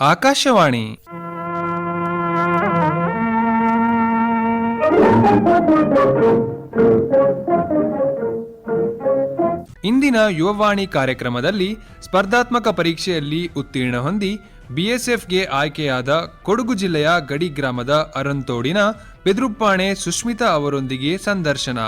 ಆಕಾಶವಾಣಿ. ಇಂದಿನ ಯುವವಾಣಿ ಕಾರ್ಯಕ್ರಮದಲ್ಲಿ ಸ್ಪರ್ಧಾತ್ಮಕ ಪರೀಕ್ಷೆಯಲ್ಲಿ ಉತ್ತೀರ್ಣ ಹೊಂದಿ ಬಿಎಸ್ಎಫ್ಗೆ ಆಯ್ಕೆಯಾದ ಕೊಡಗು ಜಿಲ್ಲೆಯ ಗಡಿ ಗ್ರಾಮದ ಅರಂತೋಡಿನ ಬೆದ್ರುಪ್ಪಾಣೆ ಸುಷ್ಮಿತಾ ಅವರೊಂದಿಗೆ ಸಂದರ್ಶನ.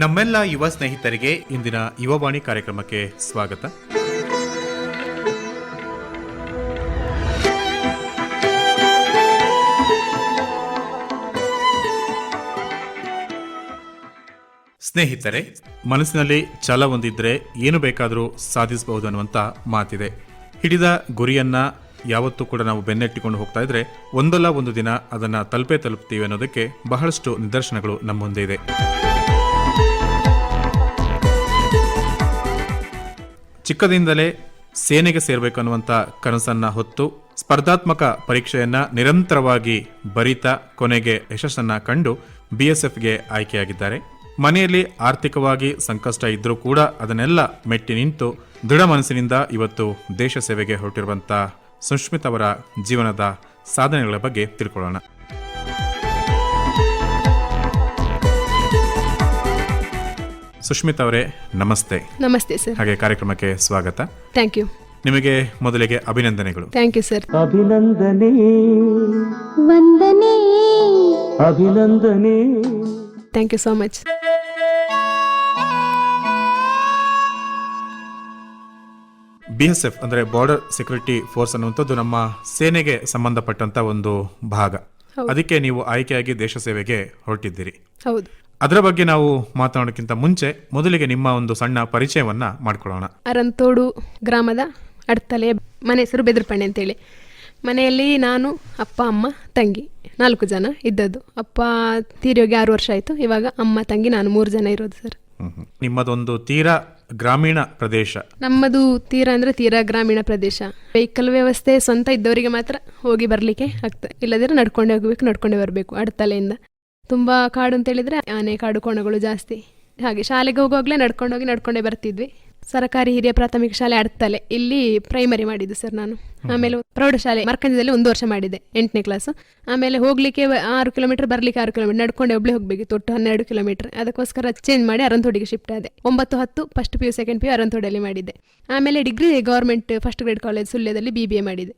ನಮ್ಮೆಲ್ಲ ಯುವ ಸ್ನೇಹಿತರಿಗೆ ಇಂದಿನ ಯುವವಾಣಿ ಕಾರ್ಯಕ್ರಮಕ್ಕೆ ಸ್ವಾಗತ. ಸ್ನೇಹಿತರೆ, ಮನಸ್ಸಿನಲ್ಲಿ ಛಲ ಹೊಂದಿದ್ರೆ ಏನು ಬೇಕಾದರೂ ಸಾಧಿಸಬಹುದು ಅನ್ನುವಂಥ ಮಾತಿದೆ. ಹಿಡಿದ ಗುರಿಯನ್ನ ಯಾವತ್ತೂ ಕೂಡ ನಾವು ಬೆನ್ನೆಟ್ಟಿಕೊಂಡು ಹೋಗ್ತಾ ಇದ್ರೆ ಒಂದಲ್ಲ ಒಂದು ದಿನ ಅದನ್ನು ತಲುಪೇ ತಲುಪ್ತೀವಿ ಅನ್ನೋದಕ್ಕೆ ಬಹಳಷ್ಟು ನಿದರ್ಶನಗಳು ನಮ್ಮ ಮುಂದೆ ಇದೆ. ಚಿಕ್ಕದಿಂದಲೇ ಸೇನೆಗೆ ಸೇರಬೇಕು ಅನ್ನುವಂಥ ಕನಸನ್ನ ಹೊತ್ತು ಸ್ಪರ್ಧಾತ್ಮಕ ಪರೀಕ್ಷೆಯನ್ನ ನಿರಂತರವಾಗಿ ಬರಿತಾ ಕೊನೆಗೆ ಯಶಸ್ಸನ್ನ ಕಂಡು ಬಿಎಸ್ಎಫ್ಗೆ ಆಯ್ಕೆಯಾಗಿದ್ದಾರೆ. ಮನೆಯಲ್ಲಿ ಆರ್ಥಿಕವಾಗಿ ಸಂಕಷ್ಟ ಇದ್ರೂ ಕೂಡ ಅದನ್ನೆಲ್ಲ ಮೆಟ್ಟಿ ನಿಂತು ದೃಢ ಮನಸ್ಸಿನಿಂದ ಇವತ್ತು ದೇಶ ಸೇವೆಗೆ ಹೊರಟಿರುವಂಥ ಸುಷ್ಮಿತ್ ಅವರ ಜೀವನದ ಸಾಧನೆಗಳ ಬಗ್ಗೆ ತಿಳ್ಕೊಳ್ಳೋಣ. ಸುಷ್ಮಿತ್ ಅವರೇ ನಮಸ್ತೆ. ನಮಸ್ತೆ ಸರ್. ಹಾಗೆ ಕಾರ್ಯಕ್ರಮಕ್ಕೆ ಸ್ವಾಗತ. Thank you. ನಿಮಗೆ ಮೊದಲಿಗೆ ಅಭಿನಂದನೆಗಳು. Thank you sir. ಅಭಿನಂದನೆ. ವಂದನೆ. ಅಭಿನಂದನೆ. Thank you so much. B S F ಅಂದ್ರೆ ಬಾರ್ಡರ್ ಸೆಕ್ಯೂರಿಟಿ ಫೋರ್ಸ್ ಅನ್ನುವಂಥದ್ದು ನಮ್ಮ ಸೇನೆಗೆ ಸಂಬಂಧಪಟ್ಟಂತ ಒಂದು ಭಾಗ. ಅದಕ್ಕೆ ನೀವು ಆಯ್ಕೆಯಾಗಿ ದೇಶ ಸೇವೆಗೆ ಹೊರಟಿದ್ದೀರಿ. ಹೌದು. ಅದರ ಬಗ್ಗೆ ನಾವು ಮಾತನಾಡೋಕ್ಕಿಂತ ಮುಂಚೆ ಮೊದಲಿಗೆ ನಿಮ್ಮ ಒಂದು ಸಣ್ಣ ಪರಿಚಯವನ್ನ ಮಾಡ್ಕೊಳ್ಳೋಣ. ಅರಂತೋಡು ಗ್ರಾಮದ ಅಡ್ತಲೆ ಮನೆ ಹೆಸರು ಬೆದರ್ಪಣ್ಣೆ ಅಂತೇಳಿ. ಮನೆಯಲ್ಲಿ ನಾನು ಅಪ್ಪ ಅಮ್ಮ ತಂಗಿ ನಾಲ್ಕು ಜನ ಇದ್ದದ್ದು. ಅಪ್ಪ ತೀರಿಯೋಗಿ ಆರು ವರ್ಷ ಆಯಿತು. ಇವಾಗ ಅಮ್ಮ ತಂಗಿ ನಾನು ಮೂರು ಜನ ಇರೋದು ಸರ್. ನಿಮ್ಮದೊಂದು ತೀರಾ ಗ್ರಾಮೀಣ ಪ್ರದೇಶ. ನಮ್ಮದು ತೀರಾ ಅಂದರೆ ತೀರಾ ಗ್ರಾಮೀಣ ಪ್ರದೇಶ. ವೆಹಿಕಲ್ ವ್ಯವಸ್ಥೆ ಸ್ವಂತ ಇದ್ದವರಿಗೆ ಮಾತ್ರ ಹೋಗಿ ಬರಲಿಕ್ಕೆ ಆಗ್ತದೆ ಇಲ್ಲದಿದ್ರೆ ನಡ್ಕೊಂಡೇ ಹೋಗ್ಬೇಕು ನಡ್ಕೊಂಡೇ ಬರಬೇಕು ಅಡ್ತಲೆಯಿಂದ. ತುಂಬ ಕಾಡು ಅಂತ ಹೇಳಿದ್ರೆ ಆನೆ ಕಾಡು ಕೋಣಗಳು ಜಾಸ್ತಿ. ಹಾಗೆ ಶಾಲೆಗೆ ಹೋಗುವಾಗಲೇ ನಡ್ಕೊಂಡೋಗಿ ನಡ್ಕೊಂಡೇ ಬರ್ತಿದ್ವಿ. ಸರ್ಕಾರಿ ಹಿರಿಯ ಪ್ರಾಥಮಿಕ ಶಾಲೆ ಅಡ್ತಲೆ. ಇಲ್ಲಿ ಪ್ರೈಮರಿ ಮಾಡಿದ್ದು ಸರ್ ನಾನು. ಆಮೇಲೆ ಪ್ರೌಢಶಾಲೆ ಮರ್ಕಂಜದಲ್ಲಿ ಒಂದು ವರ್ಷ ಮಾಡಿದೆ ಎಂಟನೇ ಕ್ಲಾಸು ಆಮೇಲೆ ಹೋಗ್ಲಿಕ್ಕೆ ಆರು ಕಿಲೋಮೀಟರ್ ಬರ್ಲಿಕ್ಕೆ ಆರು ಕಿಲೋಮೀಟರ್ ನಡ್ಕೊಂಡೆ ಒಬ್ಳೆ ಹೋಗ್ಬೇಕು ತೊಟ್ಟು ಹನ್ನೆರಡು ಕಿಲೋಮೀಟರ್ ಅದಕ್ಕೋಸ್ಕರ ಚೇಂಜ್ ಮಾಡಿ ಅರಂತೋಡಿಗೆ ಶಿಫ್ಟ್ ಆದೆ. ಒಂಬತ್ತು ಹತ್ತು first P U second P U ಅರಂತೋಡಲ್ಲಿ ಮಾಡಿದ್ದೆ. ಆಮೇಲೆ degree government first grade college ಸುಳ್ಯದಲ್ಲಿ B B A ಮಾಡಿದೆ.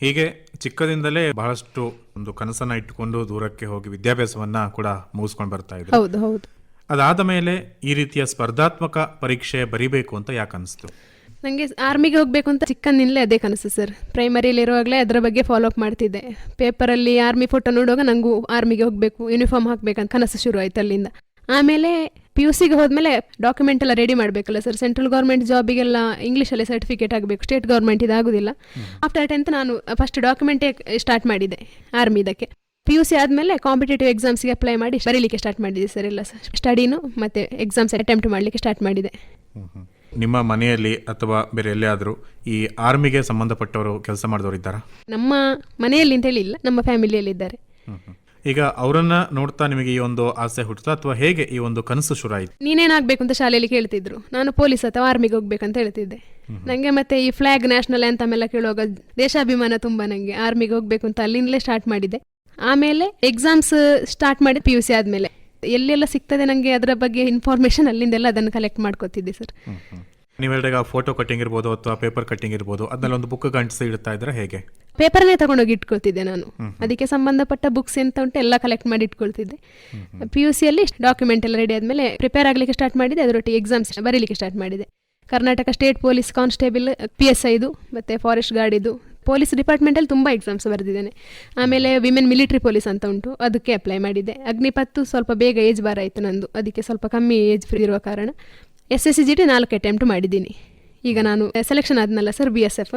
ಹೀಗೆ ಚಿಕ್ಕದಿಂದಲೇ ಬಹಳಷ್ಟು ಒಂದು ಕನಸನ್ನ ಇಟ್ಟುಕೊಂಡು ದೂರಕ್ಕೆ ಹೋಗಿ ವಿದ್ಯಾಭ್ಯಾಸವನ್ನ ಕೂಡ ಮುಗಿಸ್ಕೊಂಡು ಬರ್ತಾ ಇದ್ರು. ಹೌದು ಹೌದು. ಅದಾದ ಮೇಲೆ ಈ ರೀತಿಯ ಸ್ಪರ್ಧಾತ್ಮಕ ಪರೀಕ್ಷೆ ಬರಿಬೇಕು ಅಂತ ಯಾಕೆ ಅನಿಸ್ತು? ನನಗೆ ಆರ್ಮಿಗೆ ಹೋಗಬೇಕು ಅಂತ ಚಿಕ್ಕಂದಿನಲೇ ಅದೇ ಕನಸು ಸರ್. ಪ್ರೈಮರಿಯಲ್ಲಿ ಇರುವಾಗಲೇ ಅದರ ಬಗ್ಗೆ ಫಾಲೋ ಅಪ್ ಮಾಡ್ತಿದ್ದೆ. ಪೇಪರಲ್ಲಿ ಆರ್ಮಿ ಫೋಟೋ ನೋಡುವಾಗ ನನಗೂ ಆರ್ಮಿಗೆ ಹೋಗಬೇಕು ಯೂನಿಫಾರ್ಮ್ ಹಾಕಬೇಕಂತ ಕನಸು ಶುರು ಆಯ್ತು ಅಲ್ಲಿಂದ. ಆಮೇಲೆ ಪಿ ಯು ಸಿಗೆ ಹೋದ್ಮೇಲೆ ಡಾಕ್ಯುಮೆಂಟ್ ಎಲ್ಲ ರೆಡಿ ಮಾಡಬೇಕಲ್ಲ ಸರ್ ಸೆಂಟ್ರಲ್ ಗೌರ್ಮೆಂಟ್ ಜಾಬಿಗೆಲ್ಲ ಅಲ್ಲಿ ಸರ್ಟಿಫಿಕೇಟ್ ಆಗಬೇಕು ಸ್ಟೇಟ್ ಗೌರ್ಮೆಂಟ್ ಇದಾಗೋದಿಲ್ಲ. ಆಫ್ಟರ್ ಟೆಂತ್ ನಾನು ಫಸ್ಟ್ ಡಾಕ್ಯುಮೆಂಟೇ ಸ್ಟಾರ್ಟ್ ಮಾಡಿದೆ ಆರ್ಮಿ ಇದಕ್ಕೆ. ಪಿ ಯು ಸಿ ಆದಮೇಲೆ ಕಾಂಪಿಟೇಟಿವ್ ಎಕ್ಸಾಮ್ಸ್ಗೆ ಅಪ್ಲೈ ಮಾಡಿ ಬರೀಲಿಕ್ಕೆ ಸ್ಟಾರ್ಟ್ ಮಾಡಿದೆ ಸರ್ ಎಲ್ಲ ಸ್ಟಡಿನೂ ಮತ್ತೆ ಎಕ್ಸಾಮ್ಸ್ ಅಟೆಂಪ್ಟ್ ಮಾಡಲಿಕ್ಕೆ ಸ್ಟಾರ್ಟ್ ಮಾಡಿದೆ. ನಿಮ್ಮ ಮನೆಯಲ್ಲಿ ಅಥವಾ ಬೇರೆ ಎಲ್ಲಿಯಾದರೂ ಈ ಆರ್ಮಿಗೆ ಸಂಬಂಧಪಟ್ಟವರು ಕೆಲಸ ಮಾಡಿದವರು ಇದ್ದಾರಾ ನಮ್ಮ ಮನೆಯಲ್ಲಿ ಅಂತ ಹೇಳಿಲ್ಲ ನಮ್ಮ ಫ್ಯಾಮಿಲಿಯಲ್ಲಿ ಇದ್ದಾರೆ ಈಗ ಅವರನ್ನ ನೋಡ್ತಾ ನಿಮಗೆ ಈ ಒಂದು ಆಸೆ ಹುಟ್ಟುತ್ತಾ ಅಥವಾ ಹೇಗೆ ಈ ಒಂದು ಕನಸು ಶುರು ಆಯಿತು? ನೀನೇನಾಗಬೇಕು ಅಂತ ಶಾಲೆಯಲ್ಲಿ ಕೇಳ್ತಿದ್ರು. ನಾನು ಪೊಲೀಸ್ ಅಥವಾ ಆರ್ಮಿಗೆ ಹೋಗ್ಬೇಕಂತ ಹೇಳ್ತಿದ್ದೆ. ನನಗೆ ಮತ್ತೆ ಈ ಫ್ಲಾಗ್ ನ್ಯಾಷನಲ್ ಅಂತ ಎಲ್ಲ ಕೇಳುವಾಗ ದೇಶಾಭಿಮಾನ ತುಂಬಾ ನನಗೆ ಆರ್ಮಿಗೆ ಹೋಗ್ಬೇಕು ಅಂತ ಅಲ್ಲಿಂದಲೇ ಸ್ಟಾರ್ಟ್ ಮಾಡಿದೆ. ಆಮೇಲೆ ಎಕ್ಸಾಮ್ಸ್ ಸ್ಟಾರ್ಟ್ ಮಾಡಿ ಪಿ ಯು ಸಿ ಆದ್ಮೇಲೆ. ಎಲ್ಲೆಲ್ಲ ಸಿಗ್ತದೆ ನನಗೆ ಅದರ ಬಗ್ಗೆ ಇನ್ಫಾರ್ಮೇಷನ್ ಅಲ್ಲಿಂದೆಲ್ಲ ಅದನ್ನು ಕಲೆಕ್ಟ್ ಮಾಡ್ಕೋತಿದ್ದೆ ಸರ್ ನೀವು ಹೇಳಿದಾಗ ಫೋಟೋ ಕಟ್ಟಿಂಗ್ ಇರ್ಬೋದು ಅಥವಾ ಪೇಪರ್ ಕಟ್ಟಿಂಗ್ ಇರ್ಬೋದು. ಅದನ್ನೆಲ್ಲ ಒಂದು ಬುಕ್ ಗಂಟಿಸಿ ಇಡ್ತಾ ಇದ್ರೆ ಹೇಗೆ? ಪೇಪರ್ನೇ ತಗೊಂಡೋಗಿ ಇಟ್ಕೊಳ್ತಿದ್ದೆ ನಾನು. ಅದಕ್ಕೆ ಸಂಬಂಧಪಟ್ಟ ಬುಕ್ಸ್ ಎಂತ ಉಂಟು ಎಲ್ಲ ಕಲೆಕ್ಟ್ ಮಾಡಿ ಇಟ್ಕೊಳ್ತಿದ್ದೆ. ಪಿ ಯು ಸಿಯಲ್ಲಿ ಡಾಕ್ಯುಮೆಂಟ್ ಎಲ್ಲ ರೆಡಿ ಆದಮೇಲೆ ಪ್ರಿಪೇರ್ ಆಗಲಿಕ್ಕೆ ಸ್ಟಾರ್ಟ್ ಮಾಡಿದೆ ಅದರೊಟ್ಟಿಗೆ ಎಕ್ಸಾಮ್ಸ್ ಬರೀಲಿಕ್ಕೆ ಸ್ಟಾರ್ಟ್ ಮಾಡಿದೆ. Karnataka state police constable P S ಐದು ಮತ್ತು ಫಾರೆಸ್ಟ್ ಗಾರ್ಡಿದು ಪೊಲೀಸ್ ಡಿಪಾರ್ಟ್ಮೆಂಟಲ್ಲಿ ತುಂಬ ಎಕ್ಸಾಮ್ಸ್ ಬರೆದಿದ್ದೇನೆ. ಆಮೇಲೆ ವಿಮೆನ್ ಮಿಲಿಟ್ರಿ ಪೊಲೀಸ್ ಅಂತ ಉಂಟು ಅದಕ್ಕೆ ಅಪ್ಲೈ ಮಾಡಿದೆ ಅಗ್ನಿಪತ್ತು ಸ್ವಲ್ಪ ಬೇಗ ಏಜ್ ಬಾರ್ ಆಯಿತು ನಂದು ಅದಕ್ಕೆ ಸ್ವಲ್ಪ ಕಮ್ಮಿ ಏಜ್ ಫ್ರೀ ಇರುವ ಕಾರಣ. S S C G T ನಾಲ್ಕು ಅಟೆಂಪ್ಟ್ ಮಾಡಿದ್ದೀನಿ. ಈಗ ನಾನು ಸೆಲೆಕ್ಷನ್ ಆದ್ನಲ್ಲ ಸರ್ ಬಿ ಎಸ್ ಎಫ್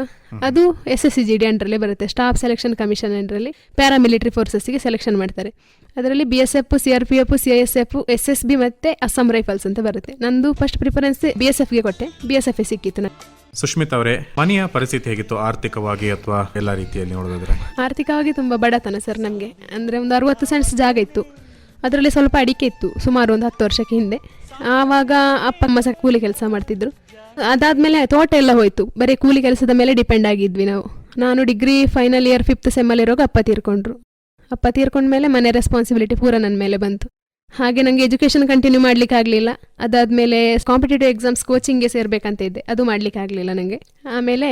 ಅದು S S C G D ಅಂಡ್ರಲ್ಲಿ ಬರುತ್ತೆ ಸ್ಟಾಫ್ ಸೆಲೆಕ್ಷನ್ ಕಮಿಷನ್ ಅಂಡ್ರಲ್ಲಿ ಪ್ಯಾರಾಮಿಲಿಟರಿ ಫೋರ್ಸಸ್ಗೆ ಸೆಲೆಕ್ಷನ್ ಮಾಡ್ತಾರೆ. ಅದರಲ್ಲಿ B S F C R P F C I S F S S B ಮತ್ತೆ ಅಸ್ಸಾಂ ರೈಫಲ್ಸ್ ಅಂತ ಬರುತ್ತೆ. ನಂದು ಫಸ್ಟ್ ಪ್ರಿಫರೆನ್ಸ್ ಬಿ ಎಸ್ ಎಫ್ಗೆ ಕೊಟ್ಟೆ ಬಿ ಎಸ್ ಎಫ್ ಸಿಕ್ಕಿತ್ತು ನಾನು ಸುಷ್ಮಿತ್ ಅವರೇ ಮನೆಯ ಪರಿಸ್ಥಿತಿ ಹೇಗಿತ್ತು? ಆರ್ಥಿಕವಾಗಿ ಅಥವಾ ಎಲ್ಲ ರೀತಿಯಲ್ಲಿ ನೋಡೋದಾದ್ರೆ? ಆರ್ಥಿಕವಾಗಿ ತುಂಬಾ ಬಡತನ ಸರ್ ನಮಗೆ. ಅಂದ್ರೆ ಒಂದು ಅರವತ್ತು ಸೆಂಟ್ಸ್ ಜಾಗ ಇತ್ತು. ಅದರಲ್ಲಿ ಸ್ವಲ್ಪ ಅಡಿಕೆ ಇತ್ತು, ಸುಮಾರು ಒಂದು ಹತ್ತು ವರ್ಷಕ್ಕೆ ಹಿಂದೆ. ಆವಾಗ ಅಪ್ಪ ಅಮ್ಮ ಸಹ ಕೂಲಿ ಕೆಲಸ ಮಾಡ್ತಿದ್ರು. ಅದಾದಮೇಲೆ ತೋಟ ಎಲ್ಲ ಹೋಯ್ತು. ಬರೀ ಕೂಲಿ ಕೆಲಸದ ಮೇಲೆ ಡಿಪೆಂಡ್ ಆಗಿದ್ವಿ ನಾವು. ನಾನು ಡಿಗ್ರಿ ಫೈನಲ್ ಇಯರ್ ಫಿಫ್ತ್ ಸೆಮ್ಮಲ್ಲಿ ಇರುವಾಗ ಅಪ್ಪ ತೀರ್ಕೊಂಡ್ರು. ಅಪ್ಪ ತೀರ್ಕೊಂಡ್ಮೇಲೆ ಮನೆ ರೆಸ್ಪಾನ್ಸಿಬಿಲಿಟಿ ಪೂರ ನನ್ನ ಮೇಲೆ ಬಂತು. ಹಾಗೆ ನನಗೆ ಎಜುಕೇಷನ್ ಕಂಟಿನ್ಯೂ ಮಾಡ್ಲಿಕ್ಕೆ ಆಗಲಿಲ್ಲ. ಅದಾದಮೇಲೆ ಕಾಂಪಿಟೇಟಿವ್ ಎಕ್ಸಾಮ್ಸ್ ಕೋಚಿಂಗ್ಗೆ ಸೇರ್ಬೇಕಂತ ಇದ್ದೆ. ಅದು ಮಾಡ್ಲಿಕ್ಕೆ ಆಗಲಿಲ್ಲ ನನಗೆ ಆಮೇಲೆ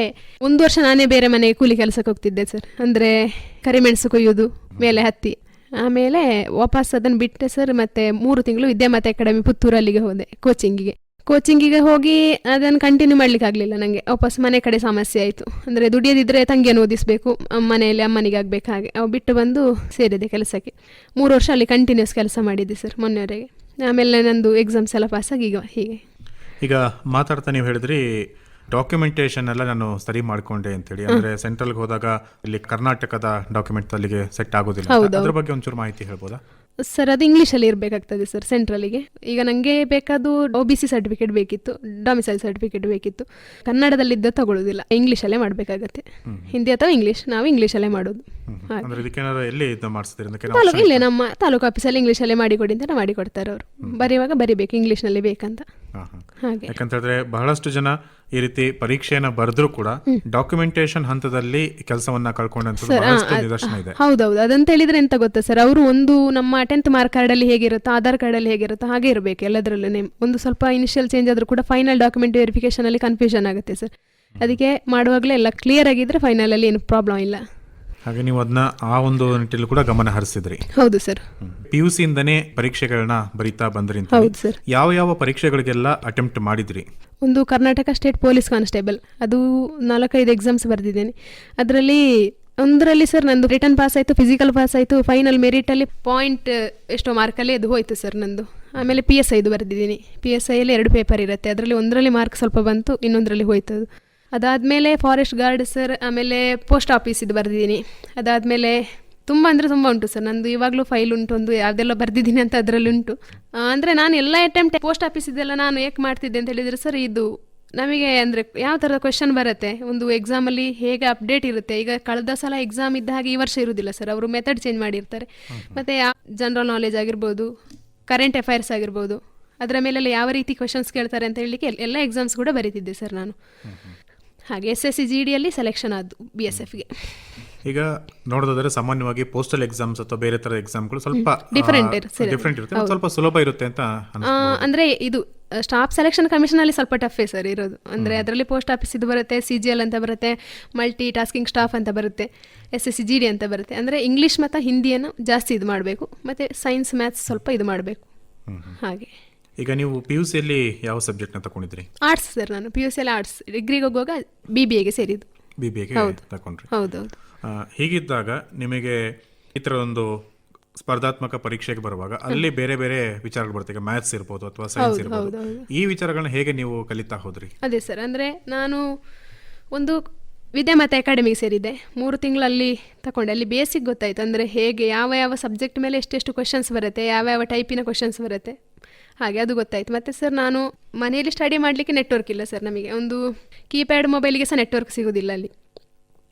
ಒಂದು ವರ್ಷ ನಾನೇ ಬೇರೆ ಮನೆಗೆ ಕೂಲಿ ಕೆಲಸಕ್ಕೆ ಹೋಗ್ತಿದ್ದೆ ಸರ್. ಅಂದರೆ ಕರಿಮೆಣಸು ಕೊಯ್ಯೋದು, ಮೇಲೆ ಹತ್ತಿ. ಆಮೇಲೆ ವಾಪಸ್ ಅದನ್ನು ಬಿಟ್ಟೆ ಸರ್ ಮತ್ತೆ ಮೂರು ತಿಂಗಳು ವಿದ್ಯಾಮಾತೆ ಅಕಾಡೆಮಿ ಪುತ್ತೂರಲ್ಲಿಗೆ ಹೋದೆ ಕೋಚಿಂಗಿಗೆ ಕೋಚಿಂಗಿಗೆ ಹೋಗಿ ಅದನ್ನು ಕಂಟಿನ್ಯೂ ಮಾಡ್ಲಿಕ್ಕೆ ಆಗಲಿಲ್ಲ ನನಗೆ ವಾಪಸ್ ಮನೆ ಕಡೆ ಸಮಸ್ಯೆ ಆಯಿತು. ಅಂದರೆ ದುಡಿಯೋದಿದ್ರೆ ತಂಗಿಯನ್ನು ಓದಿಸಬೇಕು ಮನೆಯಲ್ಲಿ ಅಮ್ಮನಿಗೆ ಆಗಬೇಕು ಹಾಗೆ. ಅವು ಬಿಟ್ಟು ಬಂದು ಸೇರಿದೆ ಕೆಲಸಕ್ಕೆ. ಮೂರು ವರ್ಷ ಅಲ್ಲಿ ಕಂಟಿನ್ಯೂಸ್ ಕೆಲಸ ಮಾಡಿದ್ದೆ ಸರ್ ಮೊನ್ನೆವರೆಗೆ. ಆಮೇಲೆ ನಂದು ಎಕ್ಸಾಮ್ಸ್ ಎಲ್ಲ ಪಾಸಾಗಿ ಈಗ ಹೀಗೆ. ಈಗ ಮಾತಾಡ್ತಾ ನೀವು ಹೇಳಿದ್ರಿ ಡಾಕ್ಯುಮೆಂಟೇಶನ್ ಎಲ್ಲ ನಾನು ಸರಿ ಮಾಡ್ಕೊಂಡೆ ಅಂತೇಳಿ. ಅಂದ್ರೆ ಸೆಂಟ್ರಲ್ಗೆ ಹೋದಾಗ ಇಲ್ಲಿ ಕರ್ನಾಟಕದ ಡಾಕ್ಯುಮೆಂಟ್ ಅಲ್ಲಿಗೆ ಸೆಟ್ ಆಗೋದಿಲ್ಲ. ಅದ್ರ ಬಗ್ಗೆ ಒಂಚೂರು ಮಾಹಿತಿ ಹೇಳ್ಬೋದಾ? ಸರ್ ಅದು ಇಂಗ್ಲೀಷಲ್ಲಿ ಇರಬೇಕಾಗ್ತದೆ ಸರ್ ಸೆಂಟ್ರಲಿಗೆ ಈಗ ನನಗೆ ಬೇಕಾದು ಒ ಬಿ ಸಿ ಸರ್ಟಿಫಿಕೇಟ್ ಬೇಕಿತ್ತು ಡೊಮಿಸೈಲ್ ಸರ್ಟಿಫಿಕೇಟ್ ಬೇಕಿತ್ತು. ಕನ್ನಡದಲ್ಲಿದ್ದ ತಗೊಳ್ಳೋದಿಲ್ಲ ಇಂಗ್ಲೀಷಲ್ಲೇ ಮಾಡಬೇಕಾಗತ್ತೆ. ಹಿಂದಿ ಅಥವಾ ಇಂಗ್ಲೀಷ್ ನಾವು ಇಂಗ್ಲೀಷಲ್ಲೇ ಮಾಡೋದು. ಇಲ್ಲಿ ತಾಲೂಕು ಇಲ್ಲೇ ನಮ್ಮ ತಾಲೂಕು ಆಫೀಸಲ್ಲಿ ಇಂಗ್ಲೀಷಲ್ಲೇ ಮಾಡಿಕೊಡಿ ಅಂತ ಮಾಡಿಕೊಡ್ತಾರೆ ಅವರು ಬರೆಯುವಾಗ ಬರಿಬೇಕು ಇಂಗ್ಲೀಷ್ನಲ್ಲಿ ಬೇಕಂತ. ಯಾಕಂತ ಹೇಳಿದ್ರೆ ಬಹಳಷ್ಟು ಜನ ಈ ರೀತಿ ಪರೀಕ್ಷೆಯನ್ನ ಬರೆದ್ರು ಕೂಡ ಡಾಕ್ಯುಮೆಂಟೇಶನ್ ಹಂತದಲ್ಲಿ ಕೆಲಸವನ್ನ ಕಳ್ಕೊಂಡಂತ ನಿದರ್ಶನ ಇದೆ. ಹೌದೌದು. ಅದಂತ ಹೇಳಿದ್ರೆ ಎಂತ ಗೊತ್ತಾ ಸರ್? ಅವರು ಒಂದು ನಮ್ಮ ಟೆಂತ್ ಮಾರ್ಕ್ ಕಾರ್ಡಲ್ಲಿ ಹೇಗಿರುತ್ತೋ ಆಧಾರ್ ಕಾರ್ಡಲ್ಲಿ ಹೇಗಿರುತ್ತೋ ಹಾಗೆ ಇರಬೇಕು ಎಲ್ಲದರಲ್ಲೂ. ನೇಮ್ ಒಂದು ಸ್ವಲ್ಪ ಇನಿಷಿಯಲ್ ಚೇಂಜ್ ಆದ್ರೂ ಕೂಡ ಫೈನಲ್ ಡಾಕ್ಯುಮೆಂಟ್ ವೆರಿಫಿಕೇಶನ್ ಅಲ್ಲಿ ಕನ್ಫ್ಯೂಷನ್ ಆಗುತ್ತೆ ಸರ್. ಅದಕ್ಕೆ ಮಾಡುವಾಗಲೇ ಎಲ್ಲ ಕ್ಲಿಯರ್ ಆಗಿದ್ರೆ ಫೈನಲ್ ಅಲ್ಲಿ ಏನು ಪ್ರಾಬ್ಲಮ್ ಇಲ್ಲ. ಹಾಗೆ ನೀವು ಅದನ್ನ ಆ ಒಂದು ನಿಟ್ಟಿನಲ್ಲಿ ಕೂಡ ಗಮನ ಹರಿಸಿದ್ರಿ. ಹೌದು ಸರ್. ಪಿ ಯು ಇಂದನೇ ಪರೀಕ್ಷೆಗಳನ್ನ ಬರೀತಾ ಬಂದ್ರಿ ಅಂತ ಹೌದು ಸರ್. ಯಾವ ಯಾವ ಪರೀಕ್ಷೆಗಳಿಗೆಲ್ಲ ಅಟೆಂಪ್ಟ್ ಮಾಡಿದ್ರಿ? ಒಂದು ಕರ್ನಾಟಕ ಸ್ಟೇಟ್ ಪೊಲೀಸ್ ಕಾನ್ಸ್ಟೇಬಲ್. ಅದು ನಾಲ್ಕೈದು ಎಕ್ಸಾಮ್ಸ್ ಬರೆದಿದ್ದೇನೆ. ಅದರಲ್ಲಿ ಒಂದರಲ್ಲಿ ಸರ್ ನಂದು ರಿಟರ್ನ್ ಪಾಸ್ ಆಯಿತು ಫಿಸಿಕಲ್ ಪಾಸ್ ಆಯಿತು ಫೈನಲ್ ಮೆರಿಟಲ್ಲಿ ಪಾಯಿಂಟ್ ಎಷ್ಟೋ ಮಾರ್ಕಲ್ಲಿ ಅದು ಹೋಯ್ತು ಸರ್ ನಂದು. ಆಮೇಲೆ ಪಿ ಎಸ್ ಐದು ಬರೆದಿದ್ದೀನಿ. ಪಿ ಎಸ್ ಐಯಲ್ಲಿ ಎರಡು ಪೇಪರ್ ಇರುತ್ತೆ. ಅದರಲ್ಲಿ ಒಂದರಲ್ಲಿ ಮಾರ್ಕ್ ಸ್ವಲ್ಪ ಬಂತು ಇನ್ನೊಂದರಲ್ಲಿ ಹೋಯ್ತು ಅದು ಅದಾದಮೇಲೆ ಫಾರೆಸ್ಟ್ ಗಾರ್ಡ್ ಸರ್ ಆಮೇಲೆ ಪೋಸ್ಟ್ ಆಫೀಸ್ ಇದು ಬರೆದಿದ್ದೀನಿ. ಅದಾದಮೇಲೆ ತುಂಬ ಅಂದರೆ ತುಂಬ ಉಂಟು ಸರ್. ನಂದು ಇವಾಗಲೂ ಫೈಲ್ ಉಂಟು ಒಂದು ಯಾವುದೆಲ್ಲ ಬರೆದಿದ್ದೀನಿ ಅಂತ ಅದರಲ್ಲಿ ಉಂಟು. ಅಂದರೆ ನಾನು ಎಲ್ಲ ಅಟೆಂಪ್ಟ್ ಪೋಸ್ಟ್ ಆಫೀಸ್ ಇದೆಲ್ಲ ನಾನು ಏಕೆ ಮಾಡ್ತಿದ್ದೆ ಅಂತ ಹೇಳಿದರೆ ಸರ್ ಇದು ನಮಗೆ ಅಂದರೆ ಯಾವ ಥರದ ಕ್ವೆಶನ್ ಬರುತ್ತೆ? ಒಂದು ಎಕ್ಸಾಮಲ್ಲಿ ಹೇಗೆ ಅಪ್ಡೇಟ್ ಇರುತ್ತೆ? ಈಗ ಕಳೆದ ಸಲ ಎಕ್ಸಾಮ್ ಇದ್ದ ಹಾಗೆ ಈ ವರ್ಷ ಇರುವುದಿಲ್ಲ ಸರ್. ಅವರು ಮೆಥಡ್ ಚೇಂಜ್ ಮಾಡಿರ್ತಾರೆ. ಮತ್ತು ಜನರಲ್ ನಾಲೆಜ್ ಆಗಿರ್ಬೋದು ಕರೆಂಟ್ ಅಫೈರ್ಸ್ ಆಗಿರ್ಬೋದು ಅದರ ಮೇಲೆಲ್ಲ ಯಾವ ರೀತಿ ಕ್ವೆಶನ್ಸ್ ಕೇಳ್ತಾರೆ ಅಂತ ಹೇಳಲಿಕ್ಕೆ ಎಲ್- ಎಲ್ಲ ಎಕ್ಸಾಮ್ಸ್ ಕೂಡ ಬರೀತಿದ್ದೆ ಸರ್ ನಾನು. ಹಾಗೆ ಎಸ್ ಎಸ್ ಸಿ ಜಿ ಡಿಯಲ್ಲಿ ಸೆಲೆಕ್ಷನ್ ಆದ್ದು ಬಿ ಎಸ್ ಎಫ್ಗೆ ಈಗ ನೋಡೋದಾದ್ರೆ ಸಾಮಾನ್ಯವಾಗಿ ಪೋಸ್ಟಲ್ ಎಕ್ಸಾಮ್ಸ್ ಅಥವಾ ಬೇರೆ ತರ ಎಕ್ಸಾಮ್ಗಳು ಸ್ವಲ್ಪ ಡಿಫರೆಂಟ್ ಇರುತ್ತೆ. ಡಿಫ್ರೆಂಟ್ ಇರುತ್ತೆ ಸ್ವಲ್ಪ ಸುಲಭ ಇರುತ್ತೆ ಅಂತ ಅಂದ್ರೆ ಅಂದರೆ ಇದು ಸ್ಟಾಫ್ ಸೆಲೆಕ್ಷನ್ ಕಮಿಷನಲ್ಲಿ ಸ್ವಲ್ಪ ಟಫೇ ಸರ್ ಇರೋದು. ಅಂದರೆ ಅದರಲ್ಲಿ ಪೋಸ್ಟ್ ಆಫೀಸ್ ಇದು ಬರುತ್ತೆ ಸಿ ಜಿ ಎಲ್ ಅಂತ ಬರುತ್ತೆ ಮಲ್ಟಿ ಟಾಸ್ಕಿಂಗ್ ಸ್ಟಾಫ್ ಅಂತ ಬರುತ್ತೆ S S C G D ಅಂತ ಬರುತ್ತೆ. ಅಂದರೆ ಇಂಗ್ಲೀಷ್ ಮತ್ತು ಹಿಂದಿಯನ್ನು ಜಾಸ್ತಿ ಇದು ಮಾಡಬೇಕು ಮತ್ತೆ ಸೈನ್ಸ್ ಮ್ಯಾಥ್ಸ್ ಸ್ವಲ್ಪ ಇದು ಮಾಡಬೇಕು. ಹಾಗೆ. ಈಗ ನೀವು ಪಿ ಯು ಸಿಯಲ್ಲಿ ಯಾವ ಸಬ್ಜೆಕ್ಟ್ನ ತಗೊಂಡಿದ್ರಿ ಆರ್ಟ್ಸ್ ಸರ್ ನಾನು ಪಿ ಯು ಸಿ ಎಲ್ಲ ಆರ್ಟ್ಸ್ ಡಿಗ್ರಿಗೆ ಹೋಗುವಾಗ ಬಿ ಬಿ ಎಗೆ ಸೇರಿದ್ದು. ಬಿ ಬಿ ಎಗೆ ಹೌದು. ತಗೊಂಡ್ರಿ ಹೌದೌದು ಆ, ಹೀಗಿದ್ದಾಗ ನಿಮಗೆ ಈ ಥರ ಒಂದು ಸ್ಪರ್ಧಾತ್ಮಕ ಪರೀಕ್ಷೆಗೆ ಬರುವಾಗ ಅಲ್ಲಿ ಬೇರೆ ಬೇರೆ ವಿಚಾರಗಳು ಬರುತ್ತೆ. ಈಗ ಮ್ಯಾಥ್ಸ್ ಇರ್ಬೋದು ಅಥವಾ ಸೈನ್ಸ್ ಹೌದು, ಇರ್ಬೋದು. ಹೌದು, ಹೌದು. ಈ ವಿಚಾರಗಳನ್ನ ಹೇಗೆ ನೀವು ಕಲಿತಾ ಹೋದ್ರಿ? ಅದೇ ಸರ್ ಅಂದರೆ ನಾನು ಒಂದು ವಿದ್ಯಾಮಾತೆ ಅಕಾಡೆಮಿಗೆ ಸೇರಿದೆ ಮೂರು ತಿಂಗಳಲ್ಲಿ ತಗೊಂಡೆ ಅಲ್ಲಿ ಬೇಸಿಕ್ ಗೊತ್ತಾಯ್ತು. ಅಂದರೆ ಹೇಗೆ ಯಾವ ಯಾವ ಸಬ್ಜೆಕ್ಟ್ ಮೇಲೆ ಎಷ್ಟೆಷ್ಟು ಕ್ವಶನ್ಸ್ ಬರುತ್ತೆ ಯಾವ ಯಾವ ಟೈಪಿನ ಕ್ವಶನ್ಸ್ ಬರುತ್ತೆ. ಹಾಗೆ ಅದು ಗೊತ್ತಾಯ್ತು. ಮತ್ತು ಸರ್ ನಾನು ಮನೆಯಲ್ಲಿ ಸ್ಟಡಿ ಮಾಡಲಿಕ್ಕೆ ನೆಟ್ವರ್ಕ್ ಇಲ್ಲ ಸರ್ ನಮಗೆ. ಒಂದು ಕೀಪ್ಯಾಡ್ ಮೊಬೈಲಿಗೆ ಸಹ ನೆಟ್ವರ್ಕ್ ಸಿಗೋದಿಲ್ಲ ಅಲ್ಲಿ.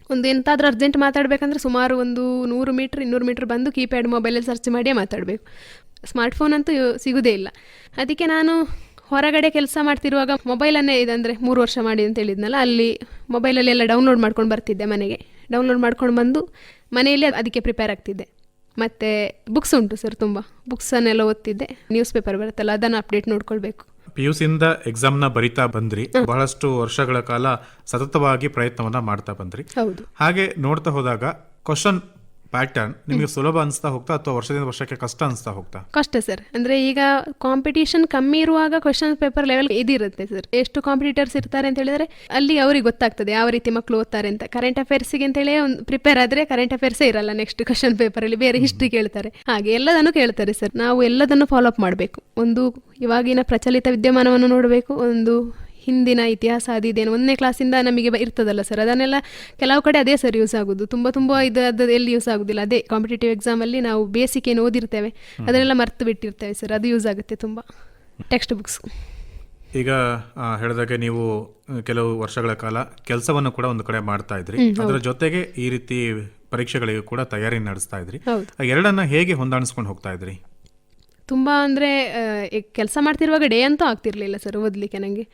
ಒಂದು ಎಂತಾದರೂ ಅರ್ಜೆಂಟ್ ಮಾತಾಡಬೇಕಂದ್ರೆ ಸುಮಾರು ಒಂದು ನೂರು ಮೀಟ್ರ್ ಇನ್ನೂರು ಮೀಟ್ರ್ ಬಂದು ಕೀಪ್ಯಾಡ್ ಮೊಬೈಲಲ್ಲಿ ಸರ್ಚ್ ಮಾಡಿಯೇ ಮಾತಾಡಬೇಕು. ಸ್ಮಾರ್ಟ್ಫೋನ್ ಅಂತೂ ಸಿಗೋದೇ ಇಲ್ಲ. ಅದಕ್ಕೆ ನಾನು ಹೊರಗಡೆ ಕೆಲಸ ಮಾಡ್ತಿರುವಾಗ ಮೊಬೈಲನ್ನೇ ಇದಂದರೆ ಮೂರು ವರ್ಷ ಮಾಡಿ ಅಂತ ಹೇಳಿದ್ನಲ್ಲ, ಅಲ್ಲಿ ಮೊಬೈಲಲ್ಲಿ ಎಲ್ಲ ಡೌನ್ಲೋಡ್ ಮಾಡ್ಕೊಂಡು ಬರ್ತಿದ್ದೆ ಮನೆಗೆ. ಡೌನ್ಲೋಡ್ ಮಾಡ್ಕೊಂಡು ಬಂದು ಮನೆಯಲ್ಲಿ ಅದಕ್ಕೆ ಪ್ರಿಪೇರ್ ಆಗ್ತಿದ್ದೆ. ಮತ್ತು ಬುಕ್ಸ್ ಉಂಟು ಸರ್ ತುಂಬ. ಬುಕ್ಸನ್ನೆಲ್ಲ ಓದ್ತಿದ್ದೆ. ನ್ಯೂಸ್ ಪೇಪರ್ ಬರುತ್ತಲ್ಲ ಅದನ್ನು ಅಪ್ಡೇಟ್ ನೋಡ್ಕೊಳ್ಬೇಕು. ಪಿ ಯು ಸಿಯಿಂದ ಎಕ್ಸಾಮ್ನ ಬರಿತಾ ಬಂದ್ರಿ. ಬಹಳಷ್ಟು ವರ್ಷಗಳ ಕಾಲ ಸತತವಾಗಿ ಪ್ರಯತ್ನವನ್ನ ಮಾಡ್ತಾ ಬಂದ್ರಿ. ಹೌದು. ಹಾಗೆ ನೋಡ್ತಾ ಹೋದಾಗ ಕ್ವಶನ್ ಪ್ಯಾಟರ್ನ್ ನಿಮಗೆ ಸುಲಭ ಅನಿಸ್ತಾ ಹೋಗ್ತಾ ಅಥವಾ ವರ್ಷದಿಂದ ವರ್ಷಕ್ಕೆ ಕಷ್ಟ ಅನಿಸ್ತಾ ಹೋಗ್ತಾ? ಕಷ್ಟ ಸರ್. ಅಂದ್ರೆ ಈಗ ಕಾಂಪಿಟೇಷನ್ ಕಮ್ಮಿ ಇರುವಾಗ ಕ್ವಶನ್ ಪೇಪರ್ ಲೆವೆಲ್ ಇದಿರುತ್ತೆ ಸರ್. ಎಷ್ಟು ಕಾಂಪಿಟೇಟರ್ಸ್ ಇರ್ತಾರೆ ಅಂತ ಹೇಳಿದ್ರೆ ಅಲ್ಲಿ ಅವ್ರಿಗೆ ಗೊತ್ತಾಗ್ತದೆ ಯಾವ ರೀತಿ ಮಕ್ಕಳು ಓದ್ತಾರೆ ಅಂತ. ಕರೆಂಟ್ ಅಫೇರ್ಸ್ಗೆ ಅಂತೇಳಿ ಒಂದು ಪ್ರಿಪೇರ್ ಆದ್ರೆ ಕರೆಂಟ್ ಅಫೇರ್ಸೇ ಇರಲ್ಲ ನೆಕ್ಸ್ಟ್ ಕ್ವಶನ್ ಪೇಪರಲ್ಲಿ ಬೇರೆ ಹಿಸ್ಟ್ರಿ ಕೇಳ್ತಾರೆ. ಹಾಗೆ ಎಲ್ಲದನ್ನು ಕೇಳ್ತಾರೆ ಸರ್. ನಾವು ಎಲ್ಲದನ್ನು ಫಾಲೋ ಅಪ್ ಮಾಡಬೇಕು. ಒಂದು ಇವಾಗಿನ ಪ್ರಚಲಿತ ವಿದ್ಯಮಾನವನ್ನು ನೋಡಬೇಕು, ಒಂದು ಹಿಂದಿನ ಇತಿಹಾಸ ಅದಿದೇನು ಒಂದನೇ ಕ್ಲಾಸಿಂದ ನಮಗೆ ಇರ್ತದಲ್ಲ ಸರ್ ಅದನ್ನೆಲ್ಲ ಕೆಲವು ಕಡೆ ಅದೇ ಸರ್ ಯೂಸ್ ಆಗೋದು. ತುಂಬ ತುಂಬ ಇದು ಅದು ಎಲ್ಲಿ ಯೂಸ್ ಆಗೋದಿಲ್ಲ. ಅದೇ ಕಾಂಪಿಟೇಟಿವ್ ಎಕ್ಸಾಮಲ್ಲಿ ನಾವು ಬೇಸಿಕ್ ಏನು ಓದಿರ್ತೇವೆ ಅದನ್ನೆಲ್ಲ ಮರ್ತು ಬಿಟ್ಟಿರ್ತೇವೆ ಸರ್ ಅದು ಯೂಸ್ ಆಗುತ್ತೆ ತುಂಬ. ಟೆಕ್ಸ್ಟ್ ಬುಕ್ಸ್ ಈಗ ಹೇಳಿದಾಗ ನೀವು ಕೆಲವು ವರ್ಷಗಳ ಕಾಲ ಕೆಲಸವನ್ನು ಕೂಡ ಒಂದು ಕಡೆ ಮಾಡ್ತಾ ಇದ್ರಿ. ಅದರ ಜೊತೆಗೆ ಈ ರೀತಿ ಪರೀಕ್ಷೆಗಳಿಗೂ ಕೂಡ ತಯಾರಿ ನಡೆಸ್ತಾ ಇದ್ರಿ. ಎರಡನ್ನ ಹೇಗೆ ಹೊಂದಾಣಿಸ್ಕೊಂಡು ಹೋಗ್ತಾ ಇದ್ರಿ? ತುಂಬ ಅಂದರೆ ಕೆಲಸ ಮಾಡ್ತಿರುವಾಗ ಡೇ ಅಂತೂ ಆಗ್ತಿರ್ಲಿಲ್ಲ ಸರ್ ಓದಲಿಕ್ಕೆ ನನಗೆ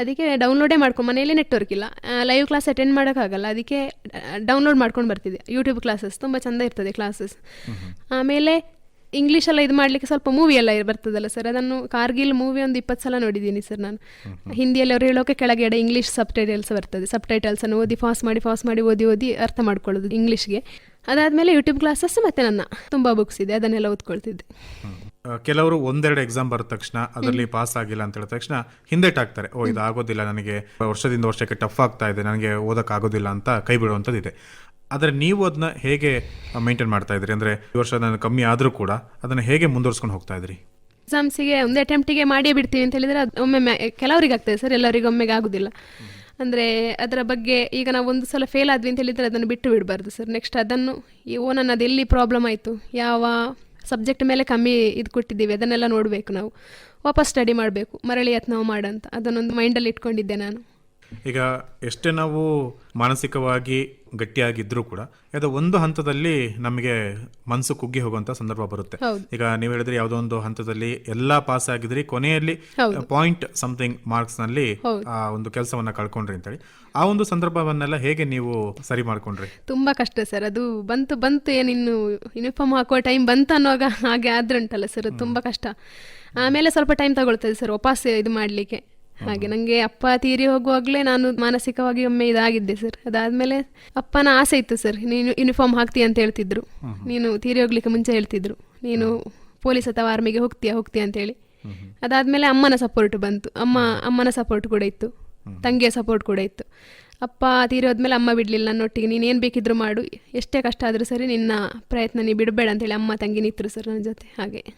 ಅದಕ್ಕೆ ಡೌನ್ಲೋಡೇ ಮಾಡ್ಕೊಂಡು ಮನೆಯಲ್ಲಿ ನೆಟ್ವರ್ಕ್ ಇಲ್ಲ. ಲೈವ್ ಕ್ಲಾಸ್ ಅಟೆಂಡ್ ಮಾಡೋಕ್ಕಾಗಲ್ಲ ಅದಕ್ಕೆ ಡೌನ್ಲೋಡ್ ಮಾಡ್ಕೊಂಡು ಬರ್ತಿದ್ದೆ. ಯೂಟ್ಯೂಬ್ ಕ್ಲಾಸಸ್ ತುಂಬ ಚೆಂದ ಇರ್ತದೆ ಕ್ಲಾಸಸ್ ಆಮೇಲೆ ಇಂಗ್ಲೀಷೆಲ್ಲ ಇದು ಮಾಡಲಿಕ್ಕೆ ಸ್ವಲ್ಪ ಮೂವಿ ಎಲ್ಲ ಬರ್ತದಲ್ಲ ಸರ್ ಅದನ್ನು ಕಾರ್ಗಿಲ್ ಮೂವಿ ಒಂದು ಇಪ್ಪತ್ತು ಸಲ ನೋಡಿದ್ದೀನಿ ಸರ್ ನಾನು. ಹಿಂದಿಯಲ್ಲಿ ಅವ್ರು ಹೇಳೋಕೆ ಕೆಳಗಡೆ ಇಂಗ್ಲೀಷ್ ಸಬ್ ಟೈಟಲ್ಸ್ ಬರ್ತದೆ. ಸಬ್ ಟೈಟಲ್ಸನ್ನು ಓದಿ ಫಾಸ್ಟ್ ಮಾಡಿ ಫಾಸ್ಟ್ ಮಾಡಿ ಓದಿ ಓದಿ ಅರ್ಥ ಮಾಡ್ಕೊಳ್ಳೋದು ಇಂಗ್ಲೀಷ್ಗೆ ಅದಾದಮೇಲೆ ಯೂಟ್ಯೂಬ್ ಕ್ಲಾಸಸ್ ಮತ್ತು ನನ್ನ. ತುಂಬ ಬುಕ್ಸ್ ಇದೆ ಅದನ್ನೆಲ್ಲ ಓದ್ಕೊಳ್ತಿದ್ದೆ. ಕೆಲವರು ಒಂದೆರಡು ಎಕ್ಸಾಮ್ ಬರೆದ ತಕ್ಷಣ ಅದರಲ್ಲಿ ಪಾಸ್ ಆಗಿಲ್ಲ ಅಂತ ಹೇಳಿದ ತಕ್ಷಣ ಹಿಂದೆಟಾಗ್ತಾರೆ ಓ ಇದು ಆಗೋದಿಲ್ಲ ನನಗೆ ವರ್ಷದಿಂದ ವರ್ಷಕ್ಕೆ ಟಫ್ ಆಗ್ತಾ ಇದೆ ನನಗೆ ಓದೋಕ್ಕಾಗೋದಿಲ್ಲ ಆಗೋದಿಲ್ಲ ಅಂತ ಕೈ ಬಿಡುವಂಥದ್ದಿದೆ ಆದರೆ ನೀವು ಅದನ್ನ ಹೇಗೆ ಮೇಂಟೈನ್ ಮಾಡ್ತಾ ಇದ್ರಿ ಅಂದ್ರೆ ಈ ವರ್ಷ ನಾನು ಕಮ್ಮಿ ಆದರೂ ಕೂಡ ಅದನ್ನ ಹೇಗೆ ಮುಂದುವರ್ಸ್ಕೊಂಡು ಹೋಗ್ತಾ ಇದ್ರಿ ಎಕ್ಸಾಮ್ಸಿಗೆ ಒಂದೇ ಅಟೆಂಪ್ಟಿಗೆ ಮಾಡಿಯೇ ಬಿಡ್ತೀವಿ ಅಂತ ಹೇಳಿದರೆ ಅದು ಒಮ್ಮೆ ಕೆಲವರಿಗೆ ಆಗ್ತದೆ ಸರ್ ಎಲ್ಲರಿಗೆ ಒಮ್ಮೆಗೆ ಆಗೋದಿಲ್ಲ. ಅಂದರೆ ಅದರ ಬಗ್ಗೆ ಈಗ ನಾವು ಒಂದು ಸಲ ಫೇಲ್ ಆದ್ವಿ ಅಂತ ಹೇಳಿದರೆ ಅದನ್ನು ಬಿಟ್ಟು ಬಿಡಬಾರ್ದು ಸರ್. ನೆಕ್ಸ್ಟ್ ಅದನ್ನು ಈ ಓ ನನ್ನದು ಎಲ್ಲಿ ಪ್ರಾಬ್ಲಮ್ ಆಯಿತು? ಯಾವ ಸಬ್ಜೆಕ್ಟ್ ಮೇಲೆ ಕಮ್ಮಿ ಇದು ಕೊಟ್ಟಿದ್ದೀವಿ, ಅದನ್ನೆಲ್ಲ ನೋಡಬೇಕು ನಾವು. ವಾಪಸ್ ಸ್ಟಡಿ ಮಾಡಬೇಕು, ಮರಳಿ ಯತ್ನ ಮಾಡಂತ ಅದನ್ನೊಂದು ಮೈಂಡಲ್ಲಿ ಇಟ್ಕೊಂಡಿದ್ದೆ ನಾನು. ಈಗ ಎಷ್ಟೇ ನಾವು ಮಾನಸಿಕವಾಗಿ ಗಟ್ಟಿಯಾಗಿದ್ರೂ ಕೂಡ ಯಾವುದೋ ಒಂದು ಹಂತದಲ್ಲಿ ನಮಗೆ ಮನಸ್ಸು ಕುಗ್ಗಿ ಹೋಗುವಂತ ಸಂದರ್ಭ ಬರುತ್ತೆ. ಈಗ ನೀವು ಹೇಳಿದ್ರೆ ಯಾವುದೋ ಒಂದು ಹಂತದಲ್ಲಿ ಎಲ್ಲಾ ಪಾಸ್ ಆಗಿದ್ರೆ ಕೊನೆಯಲ್ಲಿ ಪಾಯಿಂಟ್ ಸಮಥಿಂಗ್ ಮಾರ್ಕ್ಸ್ನಲ್ಲಿ ಆ ಒಂದು ಕೆಲಸವನ್ನ ಕಳ್ಕೊಂಡ್ರಿ ಅಂತೇಳಿ. ಆ ಒಂದು ಸಂದರ್ಭವನ್ನೆಲ್ಲ ಹೇಗೆ ನೀವು ಸರಿ ಮಾಡ್ಕೊಂಡ್ರಿ? ತುಂಬಾ ಕಷ್ಟ ಸರ್. ಅದು ಬಂತು ಬಂತು ಏನಿನ್ನು ಯೂನಿಫಾರ್ಮ್ ಹಾಕುವ ಟೈಮ್ ಬಂತು ಅನ್ನುವಾಗ ಹಾಗೆ ಆದ್ರೆ ಉಂಟಲ್ಲ ಸರ್ ತುಂಬ ಕಷ್ಟ. ಆಮೇಲೆ ಸ್ವಲ್ಪ ಟೈಮ್ ತಗೊಳ್ತದೆ ಸರ್ ವಾಪಸ್ ಇದು ಮಾಡಲಿಕ್ಕೆ. ಹಾಗೆ ನನಗೆ ಅಪ್ಪ ತೀರಿ ಹೋಗುವಾಗಲೇ ನಾನು ಮಾನಸಿಕವಾಗಿ ಒಮ್ಮೆ ಇದಾಗಿದ್ದೆ ಸರ್. ಅದಾದ್ಮೇಲೆ ಅಪ್ಪನ ಆಸೆ ಇತ್ತು ಸರ್. ನೀನು ಯೂನಿಫಾರ್ಮ್ ಹಾಕ್ತೀಯ ಅಂತ ಹೇಳ್ತಿದ್ರು. ನೀನು ತೀರಿ ಹೋಗ್ಲಿಕ್ಕೆ ಮುಂಚೆ ಹೇಳ್ತಿದ್ರು. ನೀನು ಪೊಲೀಸ್ ಅಥವಾ ಆರ್ಮಿಗೆ ಹೋಗ್ತೀಯಾ ಹೋಗ್ತೀಯ ಅಂತೇಳಿ ಅದಾದ್ಮೇಲೆ ಅಮ್ಮನ ಸಪೋರ್ಟ್ ಬಂತು. ಅಮ್ಮ ಅಮ್ಮನ ಸಪೋರ್ಟ್ ಕೂಡ ಇತ್ತು. ತಂಗಿಯ ಸಪೋರ್ಟ್ ಕೂಡ ಇತ್ತು. ಅಪ್ಪ ತೀರಿ ತೀರೋದ್ಮೇಲೆ ಅಮ್ಮ ಬಿಡಲಿಲ್ಲ ನನ್ನೊಟ್ಟಿಗೆ. ನೀನು ಏನು ಬೇಕಿದ್ರು ಮಾಡು. ಎಷ್ಟೇ ಕಷ್ಟ ಆದರೂ ಸರಿ ನಿನ್ನ ಪ್ರಯತ್ನ ನೀ ಬಿಡಬೇಡ ಅಂತೇಳಿ ಅಮ್ಮ ತಂಗಿ ನಿಂತರು ಸರ್ ನನ್ನ ಜೊತೆ. ಹಾಗೆ.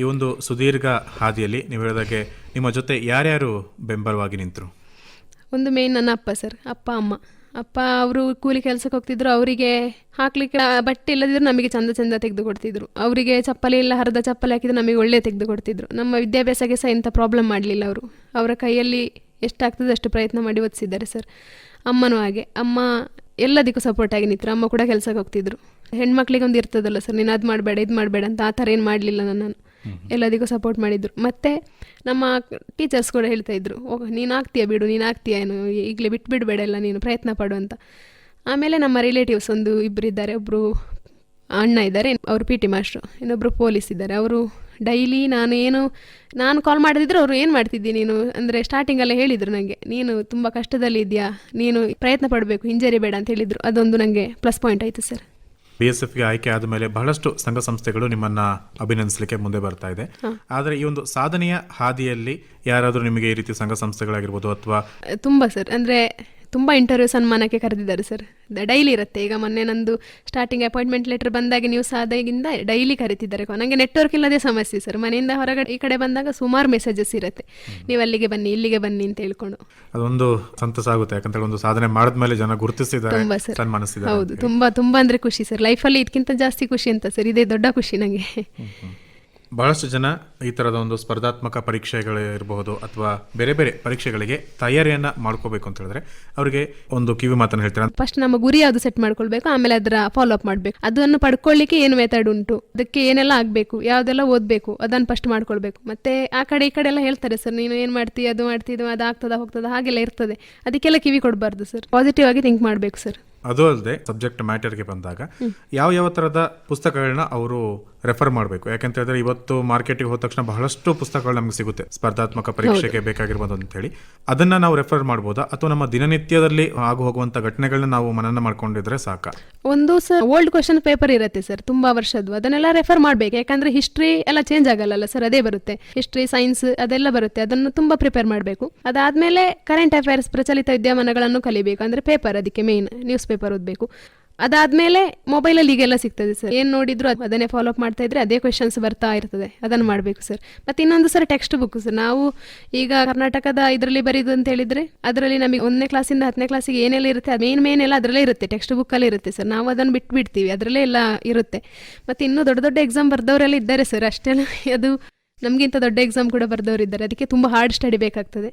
ಈ ಒಂದು ಸುದೀರ್ಘ ಹಾದಿಯಲ್ಲಿ ನೀವು ಹೇಳಿದಾಗೆ ನಿಮ್ಮ ಜೊತೆ ಯಾರ್ಯಾರು ಬೆಂಬಲವಾಗಿ ನಿಂತರು? ಒಂದು ಮೇನ್ ನನ್ನ ಅಪ್ಪ ಸರ್ ಅಪ್ಪ, ಅಮ್ಮ. ಅಪ್ಪ ಅವರು ಕೂಲಿ ಕೆಲಸಕ್ಕೆ ಹೋಗ್ತಿದ್ರು, ಅವರಿಗೆ ಹಾಕ್ಲಿಕ್ಕೆ ಬಟ್ಟೆ ಇಲ್ಲದಿದ್ರು ನಮಗೆ ಚಂದ ಚಂದ ತೆಗೆದು ಕೊಡ್ತಿದ್ರು ಅವರಿಗೆ ಚಪ್ಪಲಿ ಇಲ್ಲ, ಹರಿದ ಚಪ್ಪಲಿ ಹಾಕಿದ್ರೆ ನಮಗೆ ಒಳ್ಳೆ ತೆಗೆದು ಕೊಡ್ತಿದ್ರು ನಮ್ಮ ವಿದ್ಯಾಭ್ಯಾಸಕ್ಕೆ ಸಹ ಇಂಥ ಪ್ರಾಬ್ಲಮ್ ಮಾಡಲಿಲ್ಲ ಅವರು. ಅವರ ಕೈಯಲ್ಲಿ ಎಷ್ಟಾಗ್ತದೆ ಅಷ್ಟು ಪ್ರಯತ್ನ ಮಾಡಿ ಓದಿಸಿದ್ದಾರೆ ಸರ್ ಅಮ್ಮನೂ ಹಾಗೆ. ಅಮ್ಮ ಎಲ್ಲದಕ್ಕೂ ಸಪೋರ್ಟ್ ಆಗಿ ನಿಂತರು. ಅಮ್ಮ ಕೂಡ ಕೆಲಸಕ್ಕೆ ಹೋಗ್ತಿದ್ರು. ಹೆಣ್ಮಕ್ಳಿಗೆ ಒಂದು ಇರ್ತದಲ್ಲ ಸರ್ ನೀನು ಅದು ಮಾಡಬೇಡ, ಇದು ಮಾಡಬೇಡ ಅಂತ ಆ ಥರ ಏನು ಮಾಡಲಿಲ್ಲ ನನ್ನನ್ನು. ಎಲ್ಲದಕ್ಕೂ ಸಪೋರ್ಟ್ ಮಾಡಿದ್ರು. ಮತ್ತೆ ನಮ್ಮ ಟೀಚರ್ಸ್ ಕೂಡ ಹೇಳ್ತಾ ಇದ್ರು ಓ ನೀನು ಆಗ್ತೀಯ ಬಿಡು, ನೀನು ಆಗ್ತೀಯ ಏನು? ಈಗಲೇ ಬಿಟ್ಟು ಬಿಡಬೇಡ ಎಲ್ಲ, ನೀನು ಪ್ರಯತ್ನ ಪಡು ಅಂತ. ಆಮೇಲೆ ನಮ್ಮ ರಿಲೇಟಿವ್ಸ್ ಒಂದು ಇಬ್ಬರು ಇದ್ದಾರೆ ಒಬ್ಬರು ಅಣ್ಣ ಇದ್ದಾರೆ, ಅವರು ಪಿ ಟಿ ಮಾಸ್ಟ್ರು ಇನ್ನೊಬ್ಬರು ಪೊಲೀಸ್ ಇದ್ದಾರೆ. ಅವರು ಡೈಲಿ ನಾನು ಏನು, ನಾನು ಕಾಲ್ ಮಾಡಿದ್ರೆ ಅವರು ಏನು ಮಾಡ್ತಿದ್ದಿ ನೀನು? ಅಂದರೆ ಸ್ಟಾರ್ಟಿಂಗಲ್ಲೇ ಹೇಳಿದರು ನನಗೆ ನೀನು ತುಂಬ ಕಷ್ಟದಲ್ಲಿ ಇದೆಯಾ ನೀನು ಪ್ರಯತ್ನ ಪಡಬೇಕು, ಹಿಂಜರಿಬೇಡ ಅಂತ ಹೇಳಿದರು. ಅದೊಂದು ನನಗೆ ಪ್ಲಸ್ ಪಾಯಿಂಟ್ ಆಯಿತು ಸರ್. ಬಿ ಎಸ್ ಎಫ್ಗೆ ಆಯ್ಕೆ ಆದ ಮೇಲೆ ಬಹಳಷ್ಟು ಸಂಘ ಸಂಸ್ಥೆಗಳು ನಿಮ್ಮನ್ನ ಅಭಿನಂದಿಸಲಿಕ್ಕೆ ಮುಂದೆ ಬರ್ತಾ ಇದೆ. ಆದರೆ ಈ ಒಂದು ಸಾಧನೆಯ ಹಾದಿಯಲ್ಲಿ ಯಾರಾದರೂ ನಿಮಗೆ ಈ ರೀತಿ ಸಂಘ ಸಂಸ್ಥೆಗಳಾಗಿರ್ಬೋದು ಅಥವಾ ತುಂಬಾ ಸರ್. ಅಂದರೆ ತುಂಬ ಇಂಟರ್ವ್ಯೂ ಸನ್ಮಾನಕ್ಕೆ ಕರೆದಿದ್ದಾರೆ ಸರ್ ಡೈಲಿ ಇರುತ್ತೆ. ಈಗ ಮೊನ್ನೆ ನಂದು ಸ್ಟಾರ್ಟಿಂಗ್ ಅಪಾಯಿಂಟ್ಮೆಂಟ್ ಲೆಟರ್ ಬಂದಾಗ ನೀವು ಆದಾಗಿಂದ ಡೈಲಿ ಕರೀತಿದ್ದಾರೆ ನನಗೆ ನೆಟ್ವರ್ಕ್ ಇಲ್ಲದೆ ಸಮಸ್ಯೆ ಸರ್ ಮನೆಯಿಂದ ಹೊರಗಡೆ ಈ ಕಡೆ ಬಂದಾಗ ಸುಮಾರು ಮೆಸೇಜಸ್ ಇರುತ್ತೆ. ನೀವು ಅಲ್ಲಿಗೆ ಬನ್ನಿ ಇಲ್ಲಿಗೆ ಬನ್ನಿ ಅಂತ ಹೇಳ್ಕೊಂಡು. ಅದೊಂದು ಸಂತಸ ಆಗುತ್ತೆ. ಯಾಕಂತೇಳಿ ಒಂದು ಸಾಧನೆ ಮಾಡಿದ್ಮೇಲೆ ಜನ ಗುರುತಿಸಿದ್ದಾರೆ ತುಂಬಾ ಸರ್ ಹೌದು. ತುಂಬಾ ತುಂಬಾ ಅಂದ್ರೆ ಖುಷಿ ಸರ್ ಲೈಫಲ್ಲಿ ಇದಕ್ಕಿಂತ ಜಾಸ್ತಿ ಖುಷಿ ಅಂತ ಸರ್ ಇದೇ ದೊಡ್ಡ ಖುಷಿ ನನಗೆ ಬಹಳಷ್ಟು ಜನ ಈ ತರದ ಒಂದು ಸ್ಪರ್ಧಾತ್ಮಕ ಪರೀಕ್ಷೆಗಳು ಇರಬಹುದು ಅಥವಾ ಬೇರೆ ಬೇರೆ ಪರೀಕ್ಷೆಗಳಿಗೆ ತಯಾರಿಯನ್ನ ಮಾಡ್ಕೋಬೇಕು ಅಂತ ಹೇಳಿದ್ರೆ ಅವರಿಗೆ ಒಂದು ಕಿವಿ ಮಾತನ್ನು ಹೇಳ್ತಾರೆ? ಫಸ್ಟ್ ನಮ್ಮ ಗುರಿ ಯಾವುದು ಸೆಟ್ ಮಾಡ್ಕೊಳ್ಬೇಕು ಆಮೇಲೆ ಅದರ ಫಾಲೋ ಅಪ್ ಮಾಡಬೇಕು. ಅದನ್ನು ಪಡ್ಕೊಳ್ಳಿಕ್ಕೆ ಏನು ಮೆಥಡ್ ಉಂಟು? ಅದಕ್ಕೆ ಏನೆಲ್ಲ ಆಗಬೇಕು? ಯಾವುದೆಲ್ಲ ಓದಬೇಕು? ಅದನ್ನು ಫಸ್ಟ್ ಮಾಡ್ಕೊಳ್ಬೇಕು. ಮತ್ತೆ ಆ ಕಡೆ ಈ ಕಡೆ ಎಲ್ಲ ಹೇಳ್ತಾರೆ ಸರ್ ನೀನು ಏನು ಮಾಡ್ತೀಯ ಅದು ಮಾಡ್ತಿದ್ದು ಅದು ಆಗ್ತದ ಹೋಗ್ತದ ಹಾಗೆಲ್ಲ ಇರ್ತದೆ. ಅದಕ್ಕೆಲ್ಲ ಕಿವಿ ಕೊಡಬಾರ್ದು ಸರ್. ಪಾಸಿಟಿವ್ ಆಗಿ ಥಿಂಕ್ ಮಾಡಬೇಕು ಸರ್. ಅದು ಅಲ್ಲದೆ ಸಬ್ಜೆಕ್ಟ್ ಮ್ಯಾಟರ್ಗೆ ಬಂದಾಗ ಯಾವ ಯಾವ ತರದ ಪುಸ್ತಕಗಳನ್ನ ಅವರು ರೆಫರ್ ಮಾಡಬೇಕು. ಯಾಕಂತ ಹೇಳಿದ್ರೆ ಇವತ್ತು ಮಾರ್ಕೆಟಿಗೆ ಹೋದ ತಕ್ಷಣ ಬಹಳಷ್ಟು ಪುಸ್ತಕಗಳು ನಮ್ಗೆ ಸಿಗುತ್ತೆ. ಸ್ಪರ್ಧಾತ್ಮಕ ಪರೀಕ್ಷೆಗೆ ಬೇಕಾಗಿರ್ಬೋದು ಅಂತ ಹೇಳಿ. ಅದನ್ನ ನಾವು ರೆಫರ್ ಮಾಡ್ಬೋದಾ? ಅಥವಾ ನಮ್ಮ ದಿನನಿತ್ಯದಲ್ಲಿ ಆಗು ಹೋಗುವಂತ ಘಟನೆಗಳನ್ನ ನಾವು ಮನನ ಮಾಡ್ಕೊಂಡಿದ್ರೆ ಸಾಕ? ಒಂದು ಸರ್ ಓಲ್ಡ್ ಕ್ವಶನ್ ಪೇಪರ್ ಇರುತ್ತೆ ಸರ್ ತುಂಬಾ ವರ್ಷದ್ದು. ಅದನ್ನೆಲ್ಲ ರೆಫರ್ ಮಾಡಬೇಕು. ಯಾಕಂದ್ರೆ ಹಿಸ್ಟ್ರಿ ಎಲ್ಲ ಚೇಂಜ್ ಆಗಲ್ಲ ಸರ್ ಅದೇ ಬರುತ್ತೆ. ಹಿಸ್ಟ್ರಿ ಸೈನ್ಸ್ ಅದೆಲ್ಲ ಬರುತ್ತೆ. ಅದನ್ನು ತುಂಬಾ ಪ್ರಿಪೇರ್ ಮಾಡಬೇಕು. ಅದಾದ್ಮೇಲೆ ಕರೆಂಟ್ ಅಫೇರ್ಸ್ ಪ್ರಚಲಿತ ವಿದ್ಯಮಾನಗಳನ್ನು ಕಲಿಬೇಕು. ಅಂದ್ರೆ ಪೇಪರ್ ಅದಕ್ಕೆ ಮೇನ್ ನ್ಯೂಸ್ ಪೇಪರ್ ಓದಬೇಕು. ಅದಾದ್ಮೇಲೆ ಮೊಬೈಲಲ್ಲಿ ಈಗೆಲ್ಲ ಸಿಗ್ತದೆ ಸರ್ ಏನು ನೋಡಿದ್ರು ಅದ್- ಅದನ್ನೇ ಫಾಲೋ ಅಪ್ ಮಾಡ್ತಾ ಇದ್ರೆ ಅದೇ ಕ್ವೆಶನ್ಸ್ ಬರ್ತಾ ಇರ್ತದೆ. ಅದನ್ನು ಮಾಡಬೇಕು ಸರ್ ಮತ್ತೆ ಇನ್ನೊಂದು ಸರ್ ಟೆಕ್ಸ್ಟ್ ಬುಕ್ ಸರ್ ನಾವು ಈಗ ಕರ್ನಾಟಕದ ಇದರಲ್ಲಿ ಬರೀದು ಅಂತ ಹೇಳಿದ್ರೆ ಅದರಲ್ಲಿ ನಮಗೆ ಒಂದನೇ ಕ್ಲಾಸಿಂದ ಹತ್ತನೇ ಕ್ಲಾಸಿಗೆ ಏನೆಲ್ಲ ಇರುತ್ತೆ ಮೇನ್ ಮೇನ್ ಎಲ್ಲ ಅದರಲ್ಲೇ ಇರುತ್ತೆ. ಟೆಕ್ಸ್ಟ್ ಬುಕ್ಕಲ್ಲಿ ಇರುತ್ತೆ ಸರ್ ನಾವು ಅದನ್ನು ಬಿಟ್ಟು ಬಿಡ್ತೀವಿ ಅದರಲ್ಲೇ ಎಲ್ಲ ಇರುತ್ತೆ. ಮತ್ತೆ ಇನ್ನೂ ದೊಡ್ಡ ದೊಡ್ಡ ಎಕ್ಸಾಮ್ ಬರೆದವರೆಲ್ಲ ಇದ್ದಾರೆ ಸರ್ ಅಷ್ಟೆಲ್ಲ ಅದು ನಮಗಿಂತ ದೊಡ್ಡ ಎಕ್ಸಾಮ್ ಕೂಡ ಬರ್ದವರು ಇದ್ದಾರೆ ಅದಕ್ಕೆ ತುಂಬ ಹಾರ್ಡ್ ಸ್ಟಡಿ ಬೇಕಾಗ್ತದೆ.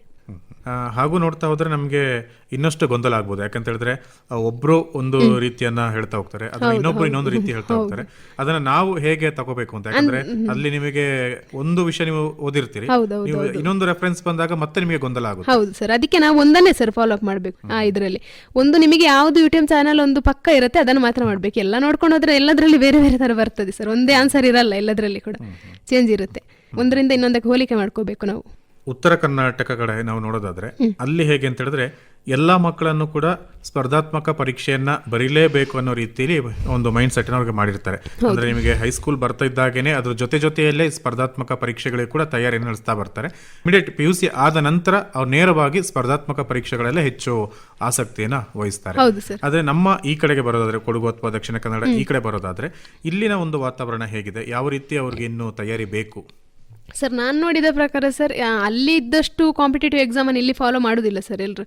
ಹಾಗೂ ನೋಡ್ತಾ ಹೋದ್ರೆ ನಮಗೆ ಇನ್ನಷ್ಟು ಗೊಂದಲ ಆಗ್ಬೋದು. ಯಾಕಂತ ಹೇಳಿದ್ರೆ ಒಬ್ರು ಒಂದು ರೀತಿಯನ್ನ ಹೇಳ್ತಾ ಹೋಗ್ತಾರೆ ಅದನ್ನ ಇನ್ನೊಬ್ರು ಇನ್ನೊಂದು ರೀತಿ ಹೇಳ್ತಾ ಹೋಗ್ತಾರೆ. ಅದನ್ನ ನಾವು ಹೇಗೆ ತಗೋಬೇಕು ಅಂತ? ಯಾಕಂದ್ರೆ ಅಲ್ಲಿ ನಿಮಗೆ ಒಂದು ವಿಷಯ ನೀವು ಓದಿರ್ತೀರಿ. ನೀವು ಇನ್ನೊಂದು ರೆಫರೆನ್ಸ್ ಬಂದಾಗ ಮತ್ತೆ ನಿಮಗೆ ಗೊಂದಲ ಆಗುತ್ತೆ. ಹೌದು ಸರ್ ಅದಕ್ಕೆ ನಾವು ಒಂದನ್ನೇ ಸರ್ ಫಾಲೋ ಅಪ್ ಮಾಡಬೇಕು. ಆ ಇದರಲ್ಲಿ. ಒಂದು ನಿಮಗೆ ಯಾವುದು ಯೂಟ್ಯೂಬ್ ಚಾನಲ್ ಒಂದು ಪಕ್ಕ ಇರುತ್ತೆ ಅದನ್ನು ಮಾತ್ರ ಮಾಡಬೇಕು. ಎಲ್ಲ ನೋಡ್ಕೊಂಡು ಹೋದ್ರೆ ಎಲ್ಲದರಲ್ಲಿ ಬೇರೆ ಬೇರೆ ತರ ಬರ್ತದೆ ಸರ್. ಒಂದೇ ಆನ್ಸರ್ ಇರಲ್ಲ ಎಲ್ಲದರಲ್ಲಿ ಕೂಡ. ಚೇಂಜ್ ಇರುತ್ತೆ. ಒಂದರಿಂದ ಇನ್ನೊಂದಕ್ಕೆ ಹೋಲಿಕೆ ಮಾಡ್ಕೋಬೇಕು ನಾವು. ಉತ್ತರ ಕರ್ನಾಟಕ ಕಡೆ ನಾವು ನೋಡೋದಾದ್ರೆ ಅಲ್ಲಿ ಹೇಗೆ ಅಂತ ಹೇಳಿದ್ರೆ ಎಲ್ಲಾ ಮಕ್ಕಳನ್ನು ಕೂಡ ಸ್ಪರ್ಧಾತ್ಮಕ ಪರೀಕ್ಷೆಯನ್ನ ಬರೀಲೇಬೇಕು ಅನ್ನೋ ರೀತಿಯಲ್ಲಿ ಒಂದು ಮೈಂಡ್ ಸೆಟ್ ಅವ್ರಿಗೆ ಮಾಡಿರ್ತಾರೆ. ಅಂದ್ರೆ ನಿಮಗೆ ಹೈಸ್ಕೂಲ್ ಬರ್ತಾ ಇದ್ದಾಗೇನೆ ಅದ್ರ ಜೊತೆ ಜೊತೆಯಲ್ಲೇ ಸ್ಪರ್ಧಾತ್ಮಕ ಪರೀಕ್ಷೆಗಳಿಗೆ ಕೂಡ ತಯಾರಿ ನಡೆಸ್ತಾ ಬರ್ತಾರೆ. ಇಮಿಡಿಯೇಟ್ ಪಿ ಯು ಸಿ ಆದ ನಂತರ ಅವ್ರು ನೇರವಾಗಿ ಸ್ಪರ್ಧಾತ್ಮಕ ಪರೀಕ್ಷೆಗಳಲ್ಲೇ ಹೆಚ್ಚು ಆಸಕ್ತಿಯನ್ನ ವಹಿಸ್ತಾರೆ. ಆದ್ರೆ ನಮ್ಮ ಈ ಕಡೆಗೆ ಬರೋದಾದ್ರೆ ಕೊಡಗು ಅಥವಾ ದಕ್ಷಿಣ ಕನ್ನಡ ಈ ಕಡೆ ಬರೋದಾದ್ರೆ ಇಲ್ಲಿನ ಒಂದು ವಾತಾವರಣ ಹೇಗಿದೆ? ಯಾವ ರೀತಿ ಅವ್ರಿಗೆ ಇನ್ನು ತಯಾರಿ ಬೇಕು? ಸರ್ ನಾನು ನೋಡಿದ ಪ್ರಕಾರ ಸರ್ ಅಲ್ಲಿ ಇದ್ದಷ್ಟು ಕಾಂಪಿಟೇಟಿವ್ ಎಕ್ಸಾಮನ್ನು ಇಲ್ಲಿ ಫಾಲೋ ಮಾಡೋದಿಲ್ಲ ಸರ್ ಎಲ್ಲರೂ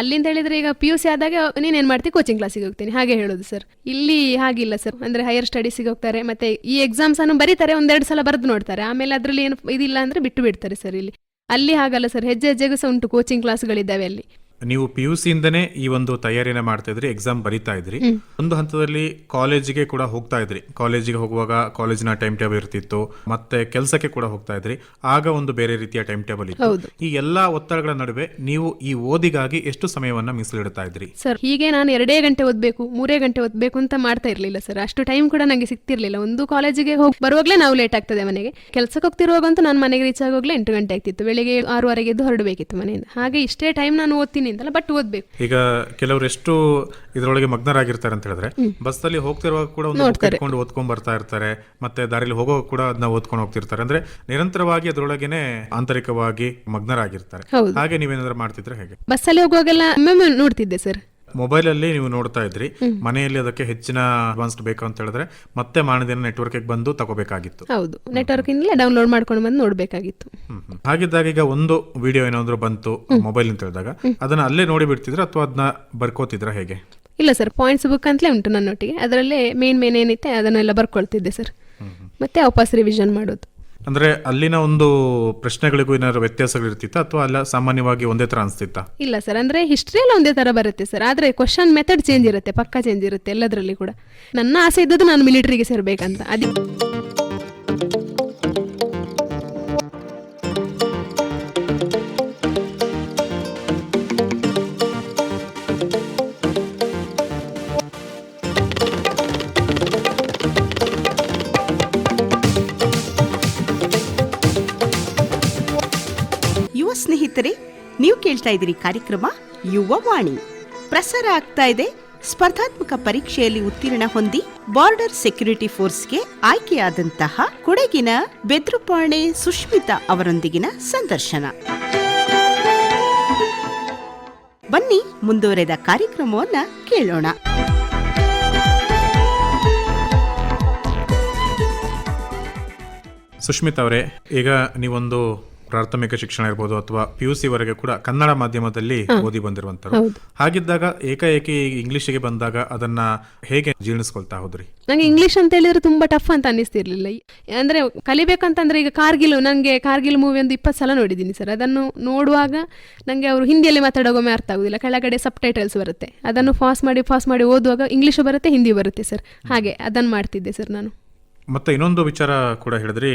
ಅಲ್ಲಿಂದ ಹೇಳಿದರೆ ಈಗ ಪಿ ಯು ಸಿ ಆದಾಗ ನೀನೇನು ಮಾಡ್ತೀನಿ ಕೋಚಿಂಗ್ ಕ್ಲಾಸಿಗೆ ಹೋಗ್ತೀನಿ. ಹಾಗೆ ಹೇಳೋದು ಸರ್ ಇಲ್ಲಿ ಹಾಗಿಲ್ಲ ಸರ್ ಅಂದರೆ ಹೈಯರ್ ಸ್ಟಡೀಸಿಗೆ ಹೋಗ್ತಾರೆ. ಮತ್ತೆ ಈ ಎಕ್ಸಾಮ್ಸನ್ನು ಬರೀತಾರೆ, ಒಂದೆರಡು ಸಲ ಬರೆದು ನೋಡ್ತಾರೆ. ಆಮೇಲೆ ಅದರಲ್ಲಿ ಏನು ಇದಿಲ್ಲ ಅಂದರೆ ಬಿಟ್ಟು ಬಿಡ್ತಾರೆ ಸರ್ ಇಲ್ಲಿ. ಅಲ್ಲಿ ಹಾಗಲ್ಲ ಸರ್ ಹೆಜ್ಜೆ ಹೆಜ್ಜೆಗೂ ಸಹ ಉಂಟು ಕೋಚಿಂಗ್ ಕ್ಲಾಸ್ಗಳಿದ್ದಾವೆ ಅಲ್ಲಿ. ನೀವು ಪಿ ಯು ಸಿಯಿಂದನೇ ಈ ಒಂದು ತಯಾರಿನ ಮಾಡ್ತಾ ಇದ್ರಿ ಎಕ್ಸಾಮ್ ಬರಿತಾ ಇದ್ರಿ ಒಂದು ಹಂತದಲ್ಲಿ ಕಾಲೇಜಿಗೆ ಕೂಡ ಹೋಗ್ತಾ ಇದ್ರಿ ಕಾಲೇಜಿಗೆ ಹೋಗುವಾಗ ಕಾಲೇಜಿನ ಟೈಮ್ ಟೇಬಲ್ ಇರ್ತಿತ್ತು ಮತ್ತೆ ಕೆಲಸಕ್ಕೆ ಕೂಡ ಹೋಗ್ತಾ ಇದ್ರಿ ಆಗ ಒಂದು ಬೇರೆ ರೀತಿಯ ಟೈಮ್ ಟೇಬಲ್ ಇತ್ತು ಈ ಎಲ್ಲಾ ಒತ್ತಡಗಳ ನಡುವೆ ನೀವು ಈ ಓದಿಗಾಗಿ ಎಷ್ಟು ಸಮಯವನ್ನ ಮೀಸಲಿಡ್ತಾ ಇದ್ರಿ ಸರ್ ಹೀಗೆ ನಾನು ಎರಡೇ ಗಂಟೆ ಓದ್ಬೇಕು ಮೂರೇ ಗಂಟೆ ಓದ್ಬೇಕು ಅಂತ ಮಾಡ್ತಾ ಇರ್ಲಿಲ್ಲ ಸರ್. ಅಷ್ಟು ಟೈಮ್ ಕೂಡ ನನಗೆ ಸಿಗ್ತಿರ್ಲಿಲ್ಲ. ಒಂದು ಕಾಲೇಜಿಗೆ ಹೋಗಿ ಬರುವಾಗಲೇ ನಾವು ಲೇಟ್ ಆಗ್ತದೆ ಮನೆಗೆ. ಕೆಲಸಕ್ಕೆ ಹೋಗ್ತಿರುವಾಗಂತೂ ನಾನು ಮನೆಗೆ ರೀಚ್ ಆಗೋಗ್ಲೇ ಎಂಟು ಗಂಟೆ ಆಗ್ತಿತ್ತು. ಬೆಳಿಗ್ಗೆ ಆರೂವರೆಗೆ ಎದ್ದು ಹೊರಡಬೇಕಿತ್ತು ಮನೆಯಿಂದ. ಹಾಗೆ ಇಷ್ಟೇ ಟೈಮ್ ನಾನು ಓದ್ತೀನಿ. ಅಂತಲ್ಲ ಬಟ್ ಓದ್ಬೇಕು. ಈಗ ಕೆಲವರು ಎಷ್ಟು ಇದರೊಳಗೆ ಮಗ್ನರಾಗಿರ್ತಾರೆ ಅಂತ ಹೇಳಿದ್ರೆ ಬಸ್ ಅಲ್ಲಿ ಹೋಗ್ತಿರುವಾಗ ಕೂಡ ಒಂದು book ಇಟ್ಕೊಂಡು ಓದ್ಕೊಂಡ್ ಬರ್ತಾ ಇರ್ತಾರೆ ಮತ್ತೆ ದಾರಿಲಿ ಹೋಗೋ ಕೂಡ ಅದನ್ನ ಓದ್ಕೊಂಡು ಹೋಗ್ತಿರ್ತಾರೆ. ಅಂದ್ರೆ ನಿರಂತರವಾಗಿ ಅದರೊಳಗೇನೆ ಆಂತರಿಕವಾಗಿ ಮಗ್ನರಾಗಿರ್ತಾರೆ. ಹೌದು. ಹಾಗೆ ನೀವೇನಾದ್ರೂ ಮಾಡ್ತಿದ್ರೆ ಹೇಗೆ? ಬಸ್ಸಲ್ಲಿ ಹೋಗುವಾಗೆಲ್ಲ ಒಮ್ಮೊಮ್ಮೆ ನೋಡ್ತಿದ್ದೆ ಸರ್ ಮೊಬೈಲ್ ಅಲ್ಲಿ ನೀವು ನೋಡ್ತಾ ಇದ್ರಿ. ಮನೆಯಲ್ಲಿ ಅದಕ್ಕೆ ಹೆಚ್ಚಿನ ಅಡ್ವಾನ್ಸ್ಡ್ ಬೇಕು ಅಂತ ಹೇಳಿದ್ರೆ ಮತ್ತೆ ಮಾನದಿನ ನೆಟ್ವರ್ಕ್ ಬಂದು ತಗೋಬೇಕಾಗಿತ್ತು. ಹೌದು. ನೆಟ್ವರ್ಕ್ ಡೌನ್ಲೋಡ್ ಮಾಡ್ಕೊಂಡು ಬಂದು ನೋಡಬೇಕಾಗಿತ್ತು. ಹಾಗಿದ್ದಾಗ ಈಗ ಒಂದು ವಿಡಿಯೋ ಏನಾದ್ರು ಬಂತು ಮೊಬೈಲ್ ಅಂತ ಹೇಳಿದಾಗ ಅದನ್ನ ಅಲ್ಲೇ ನೋಡಿ ಬಿಡ್ತಿದ್ರ ಅಥವಾ ಅದನ್ನ ಬರ್ಕೋತಿದ್ರ ಹೇಗೆ? ಇಲ್ಲ ಸರ್ ಪಾಯಿಂಟ್ಸ್ ಬುಕ್ ಅಂತಲೇ ಉಂಟು ನನ್ನೊಟ್ಟಿಗೆ. ಅದರಲ್ಲೇ ಮೇನ್ ಮೇನ್ ಏನಿತ್ತೆ ಅದನ್ನೆಲ್ಲ ಬರ್ಕೊಳ್ತಿದ್ದೆ ಸರ್. ಮತ್ತೆ ವಾಪಸ್ ರಿವಿಷನ್ ಮಾಡೋದು. ಅಂದ್ರೆ ಅಲ್ಲಿನ ಒಂದು ಪ್ರಶ್ನೆಗಳಿಗೂ ಏನಾದ್ರು ವ್ಯತ್ಯಾಸಗಳು ಇರ್ತಿತ್ತ ಅಥವಾ ಅಲ್ಲ, ಸಾಮಾನ್ಯವಾಗಿ ಒಂದೇ ತರ ಅನ್ಸ್ತಿತ್ತ? ಇಲ್ಲ ಸರ್, ಅಂದ್ರೆ ಹಿಸ್ಟ್ರಿ ಎಲ್ಲ ಒಂದೇ ತರ ಬರುತ್ತೆ ಸರ್. ಆದ್ರೆ ಕ್ವಶನ್ ಮೆಥಡ್ ಚೇಂಜ್ ಇರುತ್ತೆ, ಪಕ್ಕ ಚೇಂಜ್ ಇರುತ್ತೆ ಎಲ್ಲದರಲ್ಲಿ ಕೂಡ. ನನ್ನ ಆಸೆ ಇದ್ದದ್ದು ನಾನು ಮಿಲಿಟರಿಗೆ ಸೇರ್ಬೇಕಂತ. ಅದಿ ಕೇಳ್ತಾ ಇದ್ದೀರಿ ಕಾರ್ಯಕ್ರಮ ಯುವವಾಣಿ ಪ್ರಸಾರ ಆಗ್ತಾ ಇದೆ. ಸ್ಪರ್ಧಾತ್ಮಕ ಪರೀಕ್ಷೆಯಲ್ಲಿ ಉತ್ತೀರ್ಣ ಹೊಂದಿ ಬಾರ್ಡರ್ ಸೆಕ್ಯೂರಿಟಿ ಫೋರ್ಸ್ಗೆ ಆಯ್ಕೆಯಾದಂತಹ ಕೊಡಗಿನ ಬೆದ್ರುಪಾಣೆ ಸುಷ್ಮಿತಾ ಅವರೊಂದಿಗಿನ ಸಂದರ್ಶನ. ಬನ್ನಿ, ಮುಂದುವರೆದ ಕಾರ್ಯಕ್ರಮವನ್ನ ಕೇಳೋಣ. ಸುಷ್ಮಿತ್ ಅವರೇ, ಈಗ ನೀವೊಂದು ಪ್ರಾಥಮಿಕ ಶಿಕ್ಷಣ ಇರ್ಬೋದು ಅಥವಾ ಪಿ ಯು ಸಿ ವರೆಗೆ ಕೂಡ ಕನ್ನಡ ಮಾಧ್ಯಮದಲ್ಲಿ ಓದಿ ಬಂದಿರುವಂತರು. ಹಾಗಿದ್ದಾಗ ಏಕಾಏಕಿ ಇಂಗ್ಲಿಷ್ಗೆ ಬಂದಾಗ ಅದನ್ನ ಹೇಗೆ ಜೀರ್ಣಿಸ್ಕೊಳ್ತಾ ಹೋದ್ರಿ? ನಂಗೆ ಇಂಗ್ಲಿಷ್ ಅಂತ ಹೇಳಿದ್ರೆ ತುಂಬಾ ಟಫ್ ಅಂತ ಅನಿಸ್ತಿರ್ಲಿಲ್ಲ ಅಂದ್ರೆ ಕಲಿಬೇಕಂತಂದ್ರೆ ಈಗ ಕಾರ್ಗಿಲ್ ನಂಗೆ ಕಾರ್ಗಿಲ್ ಮೂವಿ ಒಂದು ಇಪ್ಪತ್ತು ಸಲ ನೋಡಿದ್ದೀನಿ ಸರ್. ಅದನ್ನು ನೋಡುವಾಗ ನಂಗೆ ಅವರು ಹಿಂದಿಯಲ್ಲಿ ಮಾತಾಡೋಗೊಮ್ಮೆ ಅರ್ಥ ಆಗುದಿಲ್ಲ. ಕೆಳಗಡೆ ಸಬ್ ಟೈಟಲ್ಸ್ ಬರುತ್ತೆ. ಅದನ್ನು ಫಾಸ್ ಮಾಡಿ ಫಾಸ್ ಮಾಡಿ ಓದುವಾಗ ಇಂಗ್ಲಿಷ್ ಬರುತ್ತೆ ಹಿಂದಿ ಬರುತ್ತೆ ಸರ್. ಹಾಗೆ ಅದನ್ನು ಮಾಡ್ತಿದ್ದೆ ಸರ್ ನಾನು. ಮತ್ತೆ ಇನ್ನೊಂದು ವಿಚಾರ ಕೂಡ ಹೇಳಿದ್ರಿ.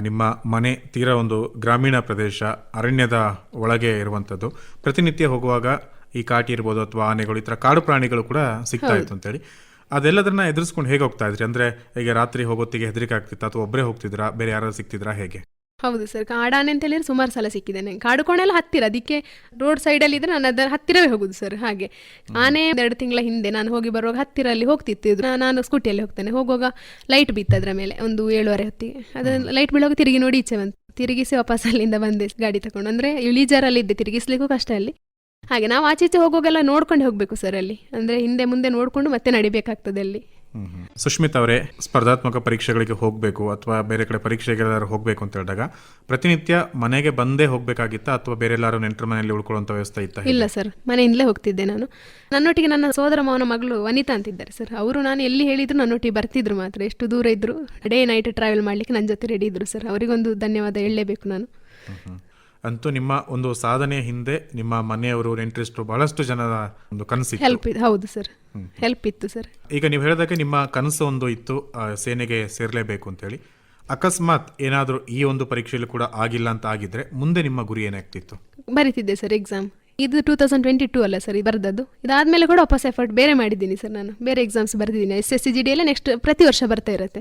ನಿಮ್ಮ ಮನೆ ತೀರ ಒಂದು ಗ್ರಾಮೀಣ ಪ್ರದೇಶ ಅರಣ್ಯದ ಒಳಗೆ ಇರುವಂಥದ್ದು. ಪ್ರತಿನಿತ್ಯ ಹೋಗುವಾಗ ಈ ಕಾಟಿ ಇರ್ಬೋದು ಅಥವಾ ಆನೆಗಳು ಈ ಥರ ಕಾಡು ಪ್ರಾಣಿಗಳು ಕೂಡ ಸಿಗ್ತಾ ಇತ್ತು ಅಂತೇಳಿ. ಅದೆಲ್ಲದನ್ನ ಎದುರಿಸ್ಕೊಂಡು ಹೇಗೆ ಹೋಗ್ತಾ ಇದ್ರಿ? ಅಂದ್ರೆ ಈಗ ರಾತ್ರಿ ಹೋಗೋತ್ತಿಗೆ ಹೆದರಿಕೆ ಆಗ್ತಿತ್ತು ಅಥವಾ ಒಬ್ಬರೇ ಹೋಗ್ತಿದ್ರಾ? ಬೇರೆ ಯಾರಾದ್ರು ಸಿಗ್ತಿದ್ರಾ? ಹೇಗೆ? ಹೌದು ಸರ್ ಕಾಡಾನೆ ಅಂತ ಹೇಳಿದ್ರೆ ಸುಮಾರು ಸಲ ಸಿಕ್ಕಿದ್ದೇನೆ ಕಾಡು ಕೋಣೆಲ್ಲ ಹತ್ತಿರ ಅದಕ್ಕೆ ರೋಡ್ ಸೈಡಲ್ಲಿ ಇದ್ರೆ ನಾನು ಅದರ ಹತ್ತಿರವೇ ಹೋಗುದು ಸರ್ ಹಾಗೆ. ಆನೆ ಎರಡು ತಿಂಗಳ ಹಿಂದೆ ನಾನು ಹೋಗಿ ಬರುವಾಗ ಹತ್ತಿರ ಅಲ್ಲಿ ಹೋಗ್ತಿತ್ತು. ಇದು ನಾನು ಸ್ಕೂಟಿಯಲ್ಲಿ ಹೋಗ್ತೇನೆ. ಹೋಗುವಾಗ ಲೈಟ್ ಬಿತ್ತು ಅದರ ಮೇಲೆ ಒಂದು ಏಳುವರೆ ಹೊತ್ತಿಗೆ. ಅದನ್ನು ಲೈಟ್ ಬೀಳುವಾಗ ತಿರುಗಿ ನೋಡಿ ಈಚೆ ಬಂತು. ತಿರುಗಿಸಿ ವಾಪಸ್ ಅಲ್ಲಿಂದ ಬಂದೆ ಗಾಡಿ ತಗೊಂಡು ಅಂದರೆ ಇಳಿಜಾರಲ್ಲಿ ಇದ್ದೆ ತಿರುಗಿಸ್ಲಿಕ್ಕೂ ಕಷ್ಟ ಅಲ್ಲಿ. ಹಾಗೆ ನಾವು ಆಚೆ ಈಚೆ ಹೋಗುವಾಗೆಲ್ಲ ನೋಡ್ಕೊಂಡು ಹೋಗಬೇಕು ಸರ್ ಅಲ್ಲಿ. ಅಂದರೆ ಹಿಂದೆ ಮುಂದೆ ನೋಡಿಕೊಂಡು ಮತ್ತೆ ನಡಿಬೇಕಾಗ್ತದೆ ಅಲ್ಲಿ. ಸುಷ್ಮಿತ್ ಅವರೇ ಸ್ಪರ್ಧಾತ್ಮಕ ಪರೀಕ್ಷೆಗಳಿಗೆ ಹೋಗಬೇಕು ಅಥವಾ ಬೇರೆ ಕಡೆ ಪರೀಕ್ಷೆಗೆಲ್ಲಾದ್ರೂ ಹೋಗಬೇಕು ಅಂತ ಹೇಳಿದಾಗ ಪ್ರತಿನಿತ್ಯ ಮನೆಗೆ ಬಂದೇ ಹೋಗಬೇಕಾಗಿತ್ತಾ ಅಥವಾ ಬೇರೆ ಎಲ್ಲಾರು ನೆಂಟರ ಮನೆಯಲ್ಲಿ ಉಳ್ಕೊಳ್ಳುವಂಥ ವ್ಯವಸ್ಥೆ ಇತ್ತ ಇಲ್ಲ ಸರ್ ಮನೆಯಿಂದಲೇ ಹೋಗ್ತಿದ್ದೆ ನಾನು. ನನ್ನೊಟ್ಟಿಗೆ ನನ್ನ ಸೋದರ ಮಾವನ ಮಗಳು ವನಿತಾ ಅಂತಿದ್ದಾರೆ ಸರ್. ಅವರು ನಾನು ಎಲ್ಲಿ ಹೇಳಿದ್ರು ನನ್ನೊಟ್ಟಿಗೆ ಬರ್ತಿದ್ರು ಮಾತ್ರ. ಎಷ್ಟು ದೂರ ಇದ್ರು ಡೇ ನೈಟ್ ಟ್ರಾವೆಲ್ ಮಾಡಲಿಕ್ಕೆ ನನ್ನ ಜೊತೆ ರೆಡಿ ಇದ್ರು ಸರ್. ಅವರಿಗೊಂದು ಧನ್ಯವಾದ ಹೇಳಲೇಬೇಕು ನಾನು. ಅಂತೂ ನಿಮ್ಮ ಒಂದು ಸಾಧನೆ ಹಿಂದೆ ನಿಮ್ಮ ಮನೆಯವರು ನೆಂಟರಿಸ್ಟರು ಬಹಳಷ್ಟು ಜನರ ಒಂದು ಕನಸು ಹೆಲ್ಪ್ ಹೌದು ಸರ್. ಹೆಲ್ಪ್ ಇತ್ತು ಸರ್. ಈಗ ನೀವು ಹೇಳಿದಾಗ ನಿಮ್ಮ ಕನಸು ಒಂದು ಇತ್ತು ಸೇನೆಗೆ ಸೇರಲೇಬೇಕು ಅಂತೇಳಿ ಅಕಸ್ಮಾತ್ ಏನಾದರೂ ಈ ಒಂದು ಪರೀಕ್ಷೆಯಲ್ಲಿ ಕೂಡ ಆಗಿಲ್ಲ ಅಂತ ಆಗಿದ್ರೆ ಮುಂದೆ ನಿಮ್ಮ ಗುರಿ ಏನಾಗ್ತಿತ್ತು? ಬರೀತಿದ್ದೆ ಸರ್ ಎಕ್ಸಾಮ್ ಇದು ಟೂ ತೌಸಂಡ್ ಟ್ವೆಂಟಿ ಟೂ ಅಲ್ಲ ಸರ್ ಬರೆದದ್ದು. ಇದಾದ್ಮೇಲೆ ಕೂಡ ವಾಪಸ್ ಎಫರ್ಟ್ ಬೇರೆ ಮಾಡಿದ್ದೀನಿ ಸರ್ ನಾನು. ಬೇರೆ ಎಕ್ಸಾಮ್ಸ್ ಬರೆದಿದ್ದೀನಿ. S S C G D ಎಲ್ಲ ನೆಕ್ಸ್ಟ್ ಪ್ರತಿ ವರ್ಷ ಬರ್ತಾ ಇರುತ್ತೆ.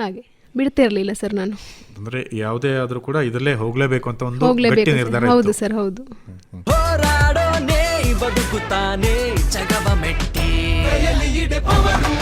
ಹಾಗೆ. ಬಿಡ್ತಾ ಇರಲಿಲ್ಲ ಸರ್ ನಾನು ಅಂದ್ರೆ ಯಾವುದೇ ಆದ್ರೂ ಕೂಡ ಇದರಲ್ಲೇ ಹೋಗ್ಲೇಬೇಕು ಅಂತ ಒಂದು ಗಟ್ಟಿ ಹೋಗ್ಲೇಬೇಕು. ನಿರ್ಧಾರ ಹೌದು ಇತ್ತು. ಸರ್ ಹೌದು ಹೋರಾಡೋನೇ ಬದುಕುತ್ತಾನೆ ಜಗವ ಮೆಟ್ಟಿ ಇದೆ ಪವರು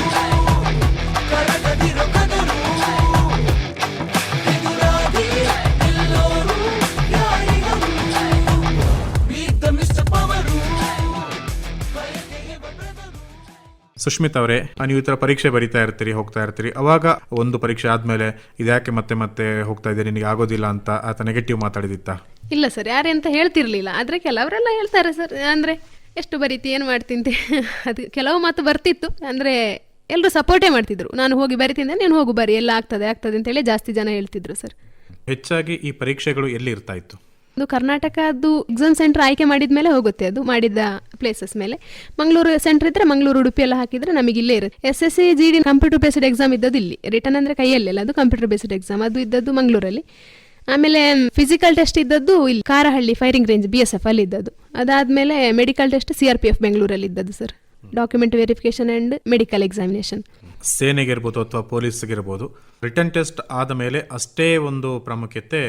ಸುಷ್ಮಿತ್ ಅವರೇ ನೀವು ಈ ತರ ಪರೀಕ್ಷೆ ಬರಿತಾ ಇರ್ತೀರಿ ಹೋಗ್ತಾ ಇರ್ತೀರಿ. ಅವಾಗ ಒಂದು ಪರೀಕ್ಷೆ ಆದ್ಮೇಲೆ ಇದ್ಯಾಕೆ ಮತ್ತೆ ಮತ್ತೆ ಹೋಗ್ತಾ ಇದೆ ನಿನಗೆ ಆಗೋದಿಲ್ಲ ಅಂತ ಆತ ನೆಗೆಟಿವ್ ಮಾತಾಡಿದಿತ್ತ? ಇಲ್ಲ ಸರ್ ಯಾರೇ ಅಂತ ಹೇಳ್ತಿರ್ಲಿಲ್ಲ. ಆದರೆ ಕೆಲವರೆಲ್ಲ ಹೇಳ್ತಾರೆ ಸರ್ ಅಂದ್ರೆ ಎಷ್ಟು ಬರೀತಿ ಏನು ಮಾಡ್ತೀನಿ ಅದು ಕೆಲವು ಮಾತು ಬರ್ತಿತ್ತು. ಅಂದ್ರೆ ಎಲ್ಲರೂ ಸಪೋರ್ಟೇ ಮಾಡ್ತಿದ್ರು. ನಾನು ಹೋಗಿ ಬರಿತೀನಿ ನೀನು ಹೋಗು ಬರಿ ಎಲ್ಲ ಆಗ್ತದೆ ಆಗ್ತದೆ ಅಂತೇಳಿ ಜಾಸ್ತಿ ಜನ ಹೇಳ್ತಿದ್ರು ಸರ್. ಹೆಚ್ಚಾಗಿ ಈ ಪರೀಕ್ಷೆಗಳು ಎಲ್ಲಿ ಇರ್ತಾ ಇತ್ತು? ಅದು ಕರ್ನಾಟಕದ್ದು ಎಕ್ಸಾಮ್ ಸೆಂಟರ್ ಆಯ್ಕೆ ಮಾಡಿದ ಮೇಲೆ ಹೋಗುತ್ತೆ ಅದು, ಮಾಡಿದ ಪ್ಲೇಸಸ್ ಮೇಲೆ. ಮಂಗಳೂರು ಸೆಂಟರ್ ಇದ್ರೆ ಮಂಗಳೂರು, ಉಡುಪಿ ಎಲ್ಲ ಹಾಕಿದ್ರೆ ನಮಗೆ ಇಲ್ಲೇ ಇರುತ್ತೆ. S S C G D computer based exam ಇದ್ದದ್ದು ಇಲ್ಲಿ. ರಿಟರ್ನ್ ಅಂದರೆ ಕೈಯಲ್ಲೆಲ್ಲ ಅದು ಕಂಪ್ಯೂಟರ್ ಬೇಸ್ಡ್ ಎಕ್ಸಾಮ್ ಅದು ಇದ್ದದ್ದು ಮಂಗಳೂರಲ್ಲಿ. ಆಮೇಲೆ ಫಿಸಿಕಲ್ ಟೆಸ್ಟ್ ಇದ್ದದ್ದು ಇಲ್ಲಿ Karahalli firing range B S F ಅಲ್ಲಿ ಇದ್ದದ್ದು. ಅದಾದಮೇಲೆ medical test C R P F ಬೆಂಗಳೂರಲ್ಲಿ ಇದ್ದದ್ದು sir document verification and medical examination ಸೇನೆಗಿರ್ಬೋದು ಅಥವಾ ಪೊಲೀಸ್ಗಿರ್ಬೋದು ರಿಟರ್ನ್ ಟೆಸ್ಟ್ ಆದ ಮೇಲೆ ಅಷ್ಟೇ ಒಂದು ಪ್ರಾಮುಖ್ಯತೆ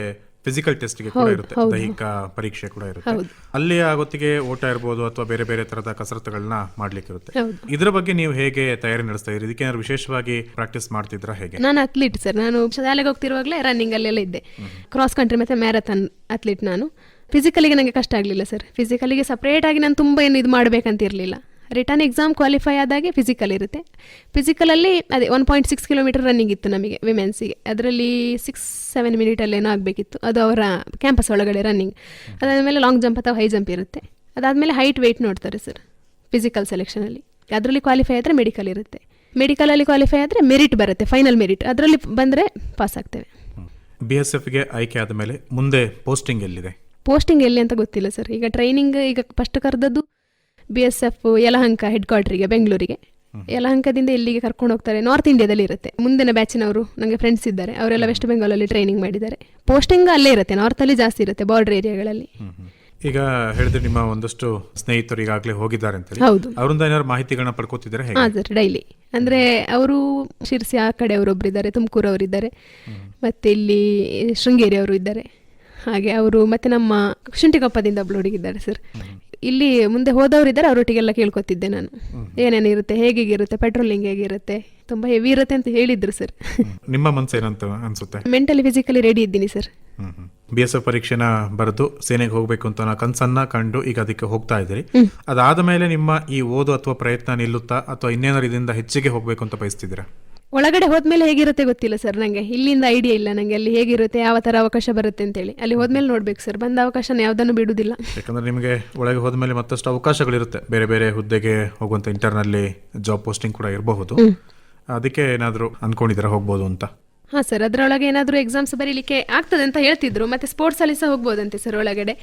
ಫಿಸಿಕಲ್ ಟೆಸ್ಟ್ಗೆ ಕೂಡ ಇರುತ್ತೆ ದೈಹಿಕ ಪರೀಕ್ಷೆ ಕೂಡ ಇರುತ್ತೆ. ಅಲ್ಲಿ ಆಗೊತ್ತಿಗೆ ಓಟ ಇರ್ಬೋದು ಅಥವಾ ಬೇರೆ ಬೇರೆ ತರದ ಕಸರತ್ತುಗಳನ್ನ ಮಾಡ್ಲಿಕ್ಕೆ ಇರುತ್ತೆ ಇದ್ರ ಬಗ್ಗೆ ನೀವು ಹೇಗೆ ತಯಾರಿ ನಡೆಸ್ತಾ ಇದ್ರಿ ಇದಕ್ಕೆ ಏನಾದ್ರು ವಿಶೇಷವಾಗಿ ಪ್ರಾಕ್ಟೀಸ್ ಮಾಡ್ತಿದ್ರ ಹೇಗೆ? ನಾನು ಅಥ್ಲೀಟ್ ಸರ್ ನಾನು ಶಾಲೆಗೆ ಹೋಗ್ತಿರುವಾಗಲೇ ರನ್ನಿಂಗ್ ಅಲ್ಲೆಲ್ಲ ಇದ್ದೆ. ಕ್ರಾಸ್ ಕಂಟ್ರಿ ಮತ್ತೆ ಮ್ಯಾರಥಾನ್ ಅಥ್ಲೀಟ್ ನಾನು. ಫಿಸಿಕಲಿಗೆ ನನಗೆ ಕಷ್ಟ ಆಗಲಿಲ್ಲ ಸರ್ ಫಿಸಿಕಲಿಗೆ ಸಪ್ರೇಟ್ ಆಗಿ ನಾನು ತುಂಬ ಏನು ಇದು ಮಾಡಬೇಕಂತ ಇರಲಿಲ್ಲ ರಿಟರ್ನ್ ಎಕ್ಸಾಮ್ ಕ್ವಾಲಿಫೈ ಆದಾಗೆ ಫಿಸಿಕಲ್ ಇರುತ್ತೆ. ಫಿಸಿಕಲಲ್ಲಿ ಅದೇ one point six kilometre running ಇತ್ತು ನಮಗೆ ವಿಮೆನ್ಸಿಗೆ ಅದರಲ್ಲಿ ಸಿಕ್ಸ್ ಸೆವೆನ್ ಮಿನಿಟಲ್ಲೇನೋ ಆಗಬೇಕಿತ್ತು. ಅದು ಅವರ ಕ್ಯಾಂಪಸ್ ಒಳಗಡೆ ರನ್ನಿಂಗ್ ಅದಾದಮೇಲೆ ಲಾಂಗ್ ಜಂಪ್ ಅಥವಾ ಹೈ ಜಂಪ್ ಇರುತ್ತೆ. ಅದಾದಮೇಲೆ ಹೈಟ್ ವೆಯ್ಟ್ ನೋಡ್ತಾರೆ ಸರ್ ಫಿಸಿಕಲ್ ಸೆಲೆಕ್ಷನಲ್ಲಿ ಅದರಲ್ಲಿ ಕ್ವಾಲಿಫೈ ಆದರೆ ಮೆಡಿಕಲ್ ಇರುತ್ತೆ. ಮೆಡಿಕಲಲ್ಲಿ ಕ್ವಾಲಿಫೈ ಆದರೆ ಮೆರಿಟ್ ಬರುತ್ತೆ ಫೈನಲ್ ಮೆರಿಟ್ ಅದರಲ್ಲಿ ಬಂದರೆ ಪಾಸ್ ಆಗ್ತೇವೆ. ಬಿ ಎಸ್ ಎಫ್ಗೆ ಆಯ್ಕೆ ಆದ ಮೇಲೆ ಮುಂದೆ ಪೋಸ್ಟಿಂಗ್ ಎಲ್ಲಿದೆ? ಪೋಸ್ಟಿಂಗ್ ಎಲ್ಲಿ ಅಂತ ಗೊತ್ತಿಲ್ಲ ಸರ್ ಈಗ ಟ್ರೈನಿಂಗ್ ಈಗ first ಕರೆದದ್ದು B S F Yelahanka head ಕ್ವಾರ್ಟರಿಗೆ ಬೆಂಗಳೂರಿಗೆ ಯಲಹಂಕದಿಂದ ಇಲ್ಲಿಗೆ ಕರ್ಕೊಂಡು ಹೋಗ್ತಾರೆ. ನಾರ್ತ್ ಇಂಡಿಯಾದಲ್ಲಿ ಇರುತ್ತೆ. ಮುಂದಿನ ಬ್ಯಾಚಿನವರು ನನಗೆ ಫ್ರೆಂಡ್ಸ್ ಇದ್ದಾರೆ. ಅವರೆಲ್ಲ ವೆಸ್ಟ್ ಬೆಂಗಾಲಲ್ಲಿ ಟ್ರೈನಿಂಗ್ ಮಾಡಿದ್ದಾರೆ. ಪೋಸ್ಟಿಂಗ್ ಅಲ್ಲೇ ಇರುತ್ತೆ. ನಾರ್ತಲ್ಲಿ ಜಾಸ್ತಿ ಇರುತ್ತೆ ಬಾರ್ಡರ್ ಏರಿಯಾಗಳಲ್ಲಿ ಈಗ ಹೇಳಿದ್ರೆ ನಿಮ್ಮ ಒಂದಷ್ಟು ಸ್ನೇಹಿತರು ಈಗಾಗಲೇ ಹೋಗಿದ್ದಾರೆ ಅಂತ ಹೌದು. ಅವರಿಂದ ಏನಾದ್ರು ಮಾಹಿತಿಗಳನ್ನ ಪಡ್ಕೋತಿದ್ದಾರೆ ಹಾಂ ಸರ್ ಡೈಲಿ ಅಂದ್ರೆ ಅವರು ಶಿರ್ಸಿ ಆ ಕಡೆ ಅವರೊಬ್ರು ಇದ್ದಾರೆ ತುಮಕೂರು ಅವರಿದ್ದಾರೆ ಮತ್ತೆ ಇಲ್ಲಿ ಶೃಂಗೇರಿ ಅವರು ಇದ್ದಾರೆ. ಹಾಗೆ ಅವರು ಮತ್ತೆ ನಮ್ಮ ಶುಂಠಿಕೊಪ್ಪದಿಂದ ಒಬ್ಳು ಹುಡುಗಿದ್ದಾರೆ ಸರ್ ಇಲ್ಲಿ ಮುಂದೆ ಹೋದವರು ಇದ್ದಾರೆ ಅವರೊಟ್ಟಿಗೆಲ್ಲ ಕೇಳ್ಕೊತಿದ್ದೆ ನಾನು. ಏನೇನಿರುತ್ತೆ ಇರುತ್ತೆ ಹೇಗಿರುತ್ತೆ ಪೆಟ್ರೋಲಿಂಗ್ ಹೇಗಿರುತ್ತೆ ತುಂಬಾ ಹೆವಿ ಇರುತ್ತೆ ಅಂತ ಹೇಳಿದ್ರು ಸರ್ ನಿಮ್ಮ ಮನಸ್ಸು ಏನಂತ ಅನ್ಸುತ್ತೆ? ಮೆಂಟಲಿ ಫಿಸಿಕಲಿ ರೆಡಿ ಇದ್ದೀನಿ ಸರ್ ಬಿ ಎಸ್ ಎಫ್ ಪರೀಕ್ಷೆನ ಬರೆದು ಸೇನೆಗೆ ಹೋಗಬೇಕು ಅಂತ ನಾ ಕನ್ಸನ್ನ ಕಂಡು ಈಗ ಅದಕ್ಕೆ ಹೋಗ್ತಾ ಇದ್ದೀರಿ. ಅದಾದ ಮೇಲೆ ನಿಮ್ಮ ಈ ಓದು ಅಥವಾ ಪ್ರಯತ್ನ ನಿಲ್ಲುತ್ತಾ ಅಥವಾ ಇನ್ನೇನಾದ್ರು ಇದರಿಂದ ಹೆಚ್ಚಿಗೆ ಹೋಗಬೇಕು ಅಂತ ಬಯಸ್ತಿದ್ದೀರಾ? ಒಳಗಡೆ ಹೋದ್ಮೇಲೆ ಹೇಗಿರುತ್ತೆ ಗೊತ್ತಿಲ್ಲ ಸರ್ ನನಗೆ ಇಲ್ಲಿಂದ ಐಡಿಯಾ ಇಲ್ಲ ನನಗೆ ಅಲ್ಲಿ ಹೇಗಿರುತ್ತೆ ಯಾವ ಥರ ಅವಕಾಶ ಬರುತ್ತೆ ಅಂತೇಳಿ ಅಲ್ಲಿ ಹೋದ್ಮೇಲೆ ನೋಡ್ಬೇಕು ಸರ್. ಬಂದ ಅವಕಾಶನ ಯಾವುದನ್ನು ಬಿಡುವುದಿಲ್ಲ. ಯಾಕಂದ್ರೆ ನಿಮಗೆ ಒಳಗೆ ಹೋದ್ಮೇಲೆ ಮತ್ತಷ್ಟು ಅವಕಾಶಗಳಿರುತ್ತೆ. ಬೇರೆ ಬೇರೆ ಹುದ್ದೆಗೆ ಹೋಗುವಂತ ಇಂಟರ್ನಲ್ಲಿ ಜಾಬ್ ಪೋಸ್ಟಿಂಗ್ ಕೂಡ ಇರಬಹುದು. ಅದಕ್ಕೆ ಏನಾದರೂ ಅನ್ಕೊಂಡಿದ್ರೆ ಹೋಗ್ಬೋದು ಅಂತ? ಹಾಂ ಸರ್ ಅದರೊಳಗೆ ಏನಾದರೂ ಎಕ್ಸಾಮ್ಸ್ ಬರೀಲಿಕ್ಕೆ ಆಗ್ತದೆ ಅಂತ ಹೇಳ್ತಿದ್ರು. ಮತ್ತೆ ಸ್ಪೋರ್ಟ್ಸಲ್ಲಿ ಸಹ ಹೋಗ್ಬೋದಂತೆ ಸರ್ ಒಳಗಡೆ.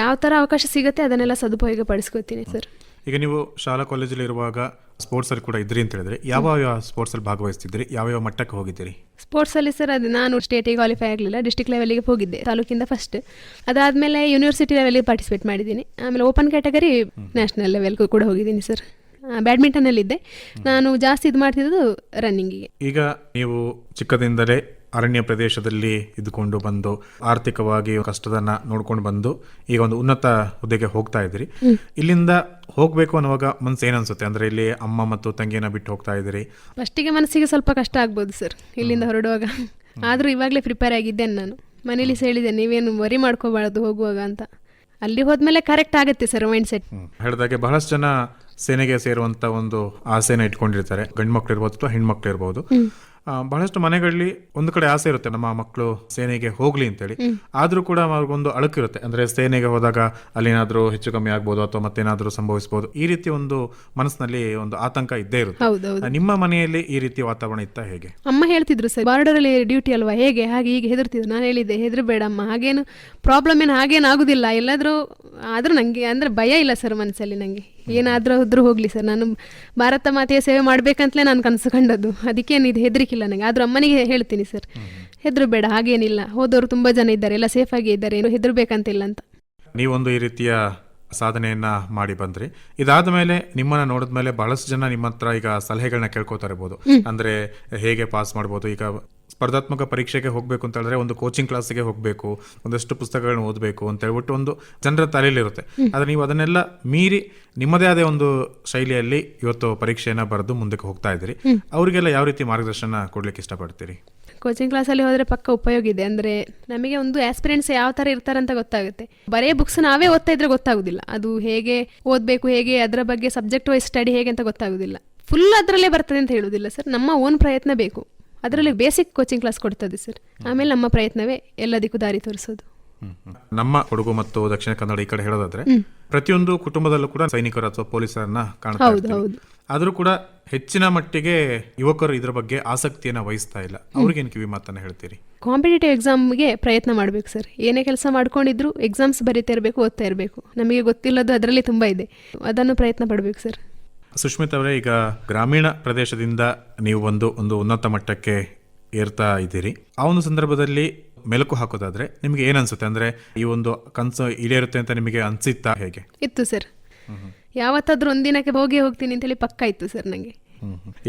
ಯಾವ ಥರ ಅವಕಾಶ ಸಿಗುತ್ತೆ ಅದನ್ನೆಲ್ಲ ಸದುಪಯೋಗ ಪಡಿಸ್ಕೊತೀನಿ ಸರ್. ಈಗ ನೀವು ಶಾಲಾ ಕಾಲೇಜಲ್ಲಿ ಇರುವಾಗ ಸ್ಪೋರ್ಟ್ಸ್ ಅಲ್ಲಿ ಕೂಡ ಇದ್ರಿ ಅಂತ ಹೇಳಿದ್ರೆ ಯಾವ ಯಾವ ಸ್ಪೋರ್ಟ್ಸ್ ಅಲ್ಲಿ ಭಾಗವಹಿಸ್ತಿದ್ರಿ? ಯಾವ ಯಾವ ಮಟ್ಟಕ್ಕೆ ಹೋಗಿದ್ದೀರಿ? ಸ್ಪೋರ್ಟ್ಸಲ್ಲಿ ಸರ್ ಅದು ನಾನು ಸ್ಟೇಟಿಗೆ ಕ್ವಾಲಿಫೈ ಆಗಲಿಲ್ಲ ಡಿಸ್ಟ್ರಿಕ್ಟ್ ಲೆವೆಲಿಗೆ ಹೋಗಿದ್ದೆ ತಾಲೂಕಿಂದ ಫಸ್ಟ್ ಅದಾದಮೇಲೆ ಯೂನಿವರ್ಸಿಟಿ ಲೆವೆಲಿಗೆ ಪಾರ್ಟಿಸಿಪೇಟ್ ಮಾಡಿದ್ದೀನಿ. ಆಮೇಲೆ ಓಪನ್ ಕ್ಯಾಟಗರಿ ನ್ಯಾಷನಲ್ ಲೆವೆಲ್ಗೂ ಕೂಡ ಹೋಗಿದ್ದೀನಿ ಸರ್. ಬ್ಯಾಡ್ಮಿಂಟನಲ್ಲಿದ್ದೆ ನಾನು ಜಾಸ್ತಿ ಇದು ಮಾಡ್ತಿದ್ದು ರನ್ನಿಂಗಿಗೆ ಈಗ ನೀವು ಚಿಕ್ಕದಿಂದಲೇ ಅರಣ್ಯ ಪ್ರದೇಶದಲ್ಲಿ ಇದ್ಕೊಂಡು ಬಂದು ಆರ್ಥಿಕವಾಗಿ ಕಷ್ಟದನ್ನ ನೋಡ್ಕೊಂಡು ಬಂದು ಈಗ ಒಂದು ಉನ್ನತ ಹುದ್ದೆಗೆ ಹೋಗ್ತಾ ಇದ್ರಿ ಇಲ್ಲಿಂದ ಹೋಗ್ಬೇಕು ಅನ್ನುವಾಗ ಮನ್ಸು ಏನನ್ಸುತ್ತೆ ಅಂದ್ರೆ ಇಲ್ಲಿ ಅಮ್ಮ ಮತ್ತು ತಂಗಿಯನ್ನ ಬಿಟ್ಟು ಹೋಗ್ತಾ ಇದ್ರಿ ಫಸ್ಟಿಗೆ ಮನಸ್ಸಿಗೆ ಸ್ವಲ್ಪ ಕಷ್ಟ ಆಗ್ಬೋದು ಸರ್ ಇಲ್ಲಿಂದ ಹೊರಡುವಾಗ. ಆದರೂ ಇವಾಗಲೇ ಪ್ರಿಪೇರ್ ಆಗಿದ್ದೇನೆ ನಾನು. ಮನೇಲಿ ಹೇಳಿದೆ ನೀವೇನು ವರಿ ಮಾಡ್ಕೋಬಾರದು ಹೋಗುವಾಗ ಅಂತ. ಅಲ್ಲಿ ಹೋದ್ಮೇಲೆ ಕರೆಕ್ಟ್ ಆಗುತ್ತೆ ಸರ್ ಮೈಂಡ್ ಸೆಟ್ ಹೇಳಿದಾಗೆ ಬಹಳಷ್ಟು ಜನ ಸೇನೆಗೆ ಸೇರುವಂತ ಒಂದು ಆಸೆನ ಇಟ್ಕೊಂಡಿರ್ತಾರೆ. ಗಂಡು ಮಕ್ಳು ಇರ್ಬೋದು ಅಥವಾ ಹೆಣ್ಮಕ್ಳು ಇರ್ಬೋದು. ಬಹಳಷ್ಟು ಮನೆಗಳಲ್ಲಿ ಒಂದು ಕಡೆ ಆಸೆ ಇರುತ್ತೆ ನಮ್ಮ ಮಕ್ಕಳು ಸೇನೆಗೆ ಹೋಗ್ಲಿ ಅಂತೇಳಿ. ಆದ್ರೂ ಕೂಡ ಅವ್ರಿಗೊಂದು ಅಳುಕಿರುತ್ತೆ ಅಂದ್ರೆ ಸೇನೆಗೆ ಹೋದಾಗ ಅಲ್ಲೇನಾದ್ರೂ ಹೆಚ್ಚು ಕಮ್ಮಿ ಆಗ್ಬೋದು ಅಥವಾ ಮತ್ತೇನಾದ್ರೂ ಸಂಭವಿಸಬಹುದು ಈ ರೀತಿ ಒಂದು ಮನಸ್ಸಿನಲ್ಲಿ ಒಂದು ಆತಂಕ ಇದ್ದೇ ಇರುತ್ತೆ. ನಿಮ್ಮ ಮನೆಯಲ್ಲಿ ಈ ರೀತಿ ವಾತಾವರಣ ಇತ್ತ ಹೇಗೆ? ಅಮ್ಮ ಹೇಳ್ತಿದ್ರು ಸರ್ ಬಾರ್ಡರ್ ಅಲ್ಲಿ ಡ್ಯೂಟಿ ಅಲ್ವಾ? ಹೇಗೆ? ಹಾಗೆ ಹೀಗೆ ಹೆದರ್ತಿದ್ರು. ನಾನು ಹೇಳಿದ್ದೆ ಹೆದರ್ಬೇಡಮ್ಮ. ಹಾಗೇನು ಪ್ರಾಬ್ಲಮ್ ಏನು ಹಾಗೇನು ಆಗುದಿಲ್ಲ. ಎಲ್ಲಾದ್ರೂ ಆದ್ರೂ ನಂಗೆ ಅಂದ್ರೆ ಭಯ ಇಲ್ಲ ಸರ್ ಮನಸ್ಸಲ್ಲಿ ನಂಗೆ. ಏನಾದ್ರೂ ಆದ್ರೂ ಹೋಗ್ಲಿ ಸರ್. ನಾನು ಭಾರತ ಮಾತೆಯ ಸೇವೆ ಮಾಡ್ಬೇಕಂತಲೇ ನಾನು ಕನಸು ಕಂಡದ್ದು. ಅದಕ್ಕೇನು ಇದು ಹೆದರಿಕಿಲ್ಲ ನನಗೆ. ಆದ್ರೂ ಅಮ್ಮನಿಗೆ ಹೇಳ್ತೀನಿ ಸರ್. ಹೆದರು ಬೇಡ ಹಾಗೇನಿಲ್ಲ. ಹೋದವರು ತುಂಬಾ ಜನ ಇದ್ದಾರೆ. ಎಲ್ಲ ಸೇಫ್ ಆಗಿ ಇದ್ದಾರೆ. ಏನು ಹೆದರ್ಬೇಕಂತಿಲ್ಲ ಅಂತ. ನೀವೊಂದು ಈ ರೀತಿಯ ಸಾಧನೆಯನ್ನ ಮಾಡಿ ಬಂದ್ರಿ. ಇದಾದ ಮೇಲೆ ನಿಮ್ಮನ್ನ ನೋಡಿದ ಮೇಲೆ ಬಹಳಷ್ಟು ಜನ ನಿಮ್ಮ ಹತ್ರ ಈಗ ಸಲಹೆಗಳನ್ನ ಕೇಳ್ಕೊತಾ ಇರ್ಬೋದು. ಅಂದ್ರೆ ಹೇಗೆ ಪಾಸ್ ಮಾಡ್ಬೋದು? ಈಗ ಸ್ಪರ್ಧಾತ್ಮಕ ಪರೀಕ್ಷೆಗೆ ಹೋಗಬೇಕು ಅಂತ ಹೇಳಿದ್ರೆ ಒಂದು ಕೋಚಿಂಗ್ ಕ್ಲಾಸಿಗೆ ಹೋಗಬೇಕು ಒಂದಷ್ಟು ಪುಸ್ತಕಗಳನ್ನ ಓದಬೇಕು ಅಂತ ಹೇಳ್ಬಿಟ್ಟು ಒಂದು ಜನರ ತಲೆಯಲ್ಲಿರುತ್ತೆ. ಆದರೆ ನೀವು ಅದನ್ನೆಲ್ಲ ಮೀರಿ ನಿಮ್ಮದೇ ಆದ ಒಂದು ಶೈಲಿಯಲ್ಲಿ ಇವತ್ತು ಪರೀಕ್ಷೆಯನ್ನು ಬರೆದು ಮುಂದಕ್ಕೆ ಹೋಗ್ತಾ ಇದ್ದೀರಿ. ಅವರಿಗೆಲ್ಲ ಯಾವ ರೀತಿ ಮಾರ್ಗದರ್ಶನ ಕೊಡ್ಲಿಕ್ಕೆ ಇಷ್ಟಪಡ್ತೀರಿ? ಕೋಚಿಂಗ್ ಕ್ಲಾಸಲ್ಲಿ ಹೋದರೆ ಪಕ್ಕ ಉಪಯೋಗ ಇದೆ. ಅಂದರೆ ನಮಗೆ ಒಂದು ಆಸ್ಪಿರೆಂಟ್ಸ್ ಯಾವ ಥರ ಇರ್ತಾರಂತ ಗೊತ್ತಾಗುತ್ತೆ. ಬರೇ ಬುಕ್ಸ್ ನಾವೇ ಓದ್ತಾ ಇದ್ರೆ ಗೊತ್ತಾಗೋದಿಲ್ಲ. ಅದು ಹೇಗೆ ಓದಬೇಕು ಹೇಗೆ ಅದರ ಬಗ್ಗೆ ಸಬ್ಜೆಕ್ಟ್ ವೈಸ್ ಸ್ಟಡಿ ಹೇಗೆ ಅಂತ ಗೊತ್ತಾಗೋದಿಲ್ಲ. ಫುಲ್ ಅದರಲ್ಲೇ ಬರ್ತದೆ ಅಂತ ಹೇಳೋದಿಲ್ಲ ಸರ್. ನಮ್ಮ ಓನ್ ಪ್ರಯತ್ನ ಬೇಕು. ಅದರಲ್ಲಿ ಬೇಸಿಕ್ ಕೋಚಿಂಗ್ ಕ್ಲಾಸ್ ಕೊಡ್ತದೆ ಸರ್ ಆಮೇಲೆ ನಮ್ಮ ಪ್ರಯತ್ನವೇ ಎಲ್ಲದಕ್ಕೂ ದಾರಿ ತೋರಿಸೋದು. ನಮ್ಮ ಕೊಡಗು ಮತ್ತು ದಕ್ಷಿಣ ಕನ್ನಡ ಈ ಕಡೆ ಹೇಳೋದಾದ್ರೆ ಪ್ರತಿಯೊಂದು ಕುಟುಂಬದಲ್ಲೂ ಕೂಡ ಸೈನಿಕರು ಅಥವಾ ಪೊಲೀಸರನ್ನ ಕಾಣ್ತಾ ಇರ್ತೀವಿ. ಹೌದು. ಆದ್ರೂ ಕೂಡ ಹೆಚ್ಚಿನ ಮಟ್ಟಿಗೆ ಯುವಕರು ಇದರ ಬಗ್ಗೆ ಆಸಕ್ತಿಯನ್ನ ವಹಿಸ್ತಾ ಇಲ್ಲ. ಅವ್ರಿಗೇನು ಕಿವಿ ಮಾತನ್ನ ಹೇಳ್ತೀರಿ? ಕಾಂಪಿಟೇಟಿವ್ ಎಕ್ಸಾಮ್ಗೆ ಪ್ರಯತ್ನ ಮಾಡಬೇಕು ಸರ್ ಏನೇ ಕೆಲಸ ಮಾಡ್ಕೊಂಡಿದ್ರು ಎಕ್ಸಾಮ್ಸ್ ಬರೀತಾ ಇರಬೇಕು ಓದ್ತಾ ಇರಬೇಕು. ನಮಗೆ ಗೊತ್ತಿಲ್ಲದು ಅದರಲ್ಲಿ ತುಂಬಾ ಇದೆ. ಅದನ್ನು ಪ್ರಯತ್ನ ಪಡ್ಬೇಕು ಸರ್ ಸುಷ್ಮಿತ್ ಅವರೇ ಈಗ ಗ್ರಾಮೀಣ ಪ್ರದೇಶದಿಂದ ನೀವು ಒಂದು ಒಂದು ಉನ್ನತ ಮಟ್ಟಕ್ಕೆ ಏರ್ತಾ ಇದ್ದೀರಿ. ಆ ಒಂದು ಸಂದರ್ಭದಲ್ಲಿ ಮೆಲುಕು ಹಾಕೋದಾದ್ರೆ ನಿಮಗೆ ಏನನ್ಸುತ್ತೆ ಅಂದ್ರೆ ಈ ಒಂದು ಕನಸು ಈಡೇರುತ್ತೆ ಅಂತ ನಿಮಗೆ ಅನ್ಸಿತ್ತಾ ಹೇಗೆ? ಇತ್ತು ಸರ್. ಯಾವತ್ತಾದ್ರೂ ಒಂದಿನಕ್ಕೆ ಹೋಗಿ ಹೋಗ್ತೀನಿ ಅಂತೇಳಿ ಪಕ್ಕ ಇತ್ತು ಸರ್ ನನಗೆ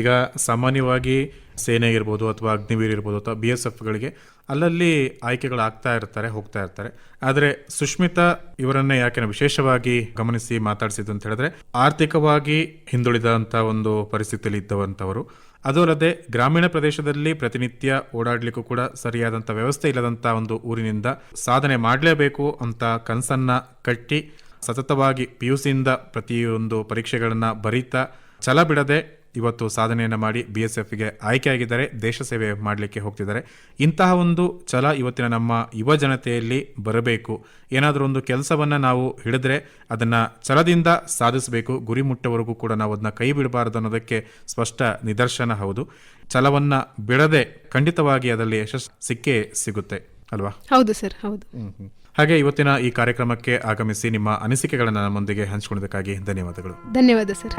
ಈಗ ಸಾಮಾನ್ಯವಾಗಿ ಸೇನೆ ಇರ್ಬೋದು ಅಥವಾ ಅಗ್ನಿವೀರ್ ಇರ್ಬೋದು ಅಥವಾ ಬಿ ಎಸ್ ಎಫ್ಗಳಿಗೆ ಅಲ್ಲಲ್ಲಿ ಆಯ್ಕೆಗಳು ಆಗ್ತಾ ಇರ್ತಾರೆ, ಹೋಗ್ತಾ ಇರ್ತಾರೆ. ಆದರೆ ಸುಷ್ಮಿತಾ ಇವರನ್ನ ಯಾಕೆ ವಿಶೇಷವಾಗಿ ಗಮನಿಸಿ ಮಾತಾಡಿಸಿದ್ದು ಅಂತ ಹೇಳಿದ್ರೆ, ಆರ್ಥಿಕವಾಗಿ ಹಿಂದುಳಿದಂಥ ಒಂದು ಪರಿಸ್ಥಿತಿಯಲ್ಲಿ ಇದ್ದವಂಥವರು ಅದೂ ಅಲ್ಲದೆ ಗ್ರಾಮೀಣ ಪ್ರದೇಶದಲ್ಲಿ ಪ್ರತಿನಿತ್ಯ ಓಡಾಡಲಿಕ್ಕೂ ಕೂಡ ಸರಿಯಾದಂಥ ವ್ಯವಸ್ಥೆ ಇಲ್ಲದಂಥ ಒಂದು ಊರಿನಿಂದ ಸಾಧನೆ ಮಾಡಲೇಬೇಕು ಅಂತ ಕನಸನ್ನ ಕಟ್ಟಿ, ಸತತವಾಗಿ ಪಿ ಯು ಸಿಯಿಂದ ಪ್ರತಿಯೊಂದು ಪರೀಕ್ಷೆಗಳನ್ನು ಬರೀತಾ, ಛಲ ಬಿಡದೆ ಇವತ್ತು ಸಾಧನೆಯನ್ನು ಮಾಡಿ ಬಿ ಎಸ್ ಎಫ್ಗೆ ಆಯ್ಕೆಯಾಗಿದ್ದಾರೆ ದೇಶ ಸೇವೆ ಮಾಡಲಿಕ್ಕೆ ಹೋಗ್ತಿದ್ದಾರೆ. ಇಂತಹ ಒಂದು ಛಲ ಇವತ್ತಿನ ನಮ್ಮ ಯುವ ಜನತೆಯಲ್ಲಿ ಬರಬೇಕು. ಏನಾದರೂ ಒಂದು ಕೆಲಸವನ್ನು ನಾವು ಹಿಡಿದ್ರೆ ಅದನ್ನು ಛಲದಿಂದ ಸಾಧಿಸಬೇಕು. ಗುರಿ ಮುಟ್ಟವರೆಗೂ ಕೂಡ ನಾವು ಅದನ್ನ ಕೈ ಬಿಡಬಾರದು ಅನ್ನೋದಕ್ಕೆ ಸ್ಪಷ್ಟ ನಿದರ್ಶನ ಹೌದು. ಛಲವನ್ನು ಬಿಡದೆ ಖಂಡಿತವಾಗಿ ಅದರಲ್ಲಿ ಯಶಸ್ಸು ಸಿಕ್ಕೇ ಸಿಗುತ್ತೆ ಅಲ್ವಾ? ಹೌದು ಸರ್ ಹೌದು. ಹಾಗೆ ಇವತ್ತಿನ ಈ ಕಾರ್ಯಕ್ರಮಕ್ಕೆ ಆಗಮಿಸಿ ನಿಮ್ಮ ಅನಿಸಿಕೆಗಳನ್ನು ನಮ್ಮೊಂದಿಗೆ ಹಂಚಿಕೊಳ್ಳೋದಕ್ಕಾಗಿ ಧನ್ಯವಾದಗಳು. ಧನ್ಯವಾದ ಸರ್.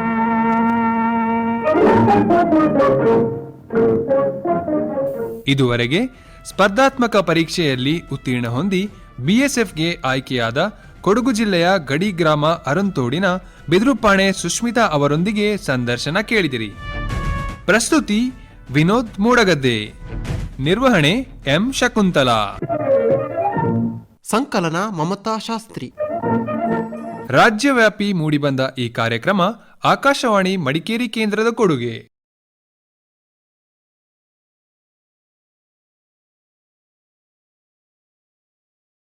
ಇದುವರೆಗೆ ಸ್ಪರ್ಧಾತ್ಮಕ ಪರೀಕ್ಷೆಯಲ್ಲಿ ಉತ್ತೀರ್ಣ ಹೊಂದಿ ಬಿಎಸ್ಎಫ್ಗೆ ಆಯ್ಕೆಯಾದ ಕೊಡಗು ಜಿಲ್ಲೆಯ ಗಡಿ ಗ್ರಾಮ ಅರಂತೋಡಿನ ಬಿದ್ರುಪಾಣೆ ಸುಷ್ಮಿತಾ ಅವರೊಂದಿಗೆ ಸಂದರ್ಶನ ಕೇಳಿದಿರಿ. ಪ್ರಸ್ತುತಿ ವಿನೋದ್ ಮೂಡಗದ್ದೆ. ನಿರ್ವಹಣೆ ಎಂ ಶಕುಂತಲಾ. ಸಂಕಲನ ಮಮತಾ ಶಾಸ್ತ್ರಿ. ರಾಜ್ಯವ್ಯಾಪಿ ಮೂಡಿಬಂದ ಈ ಕಾರ್ಯಕ್ರಮ ಆಕಾಶವಾಣಿ ಮಡಿಕೇರಿ ಕೇಂದ್ರದ ಕೊಡುಗೆ.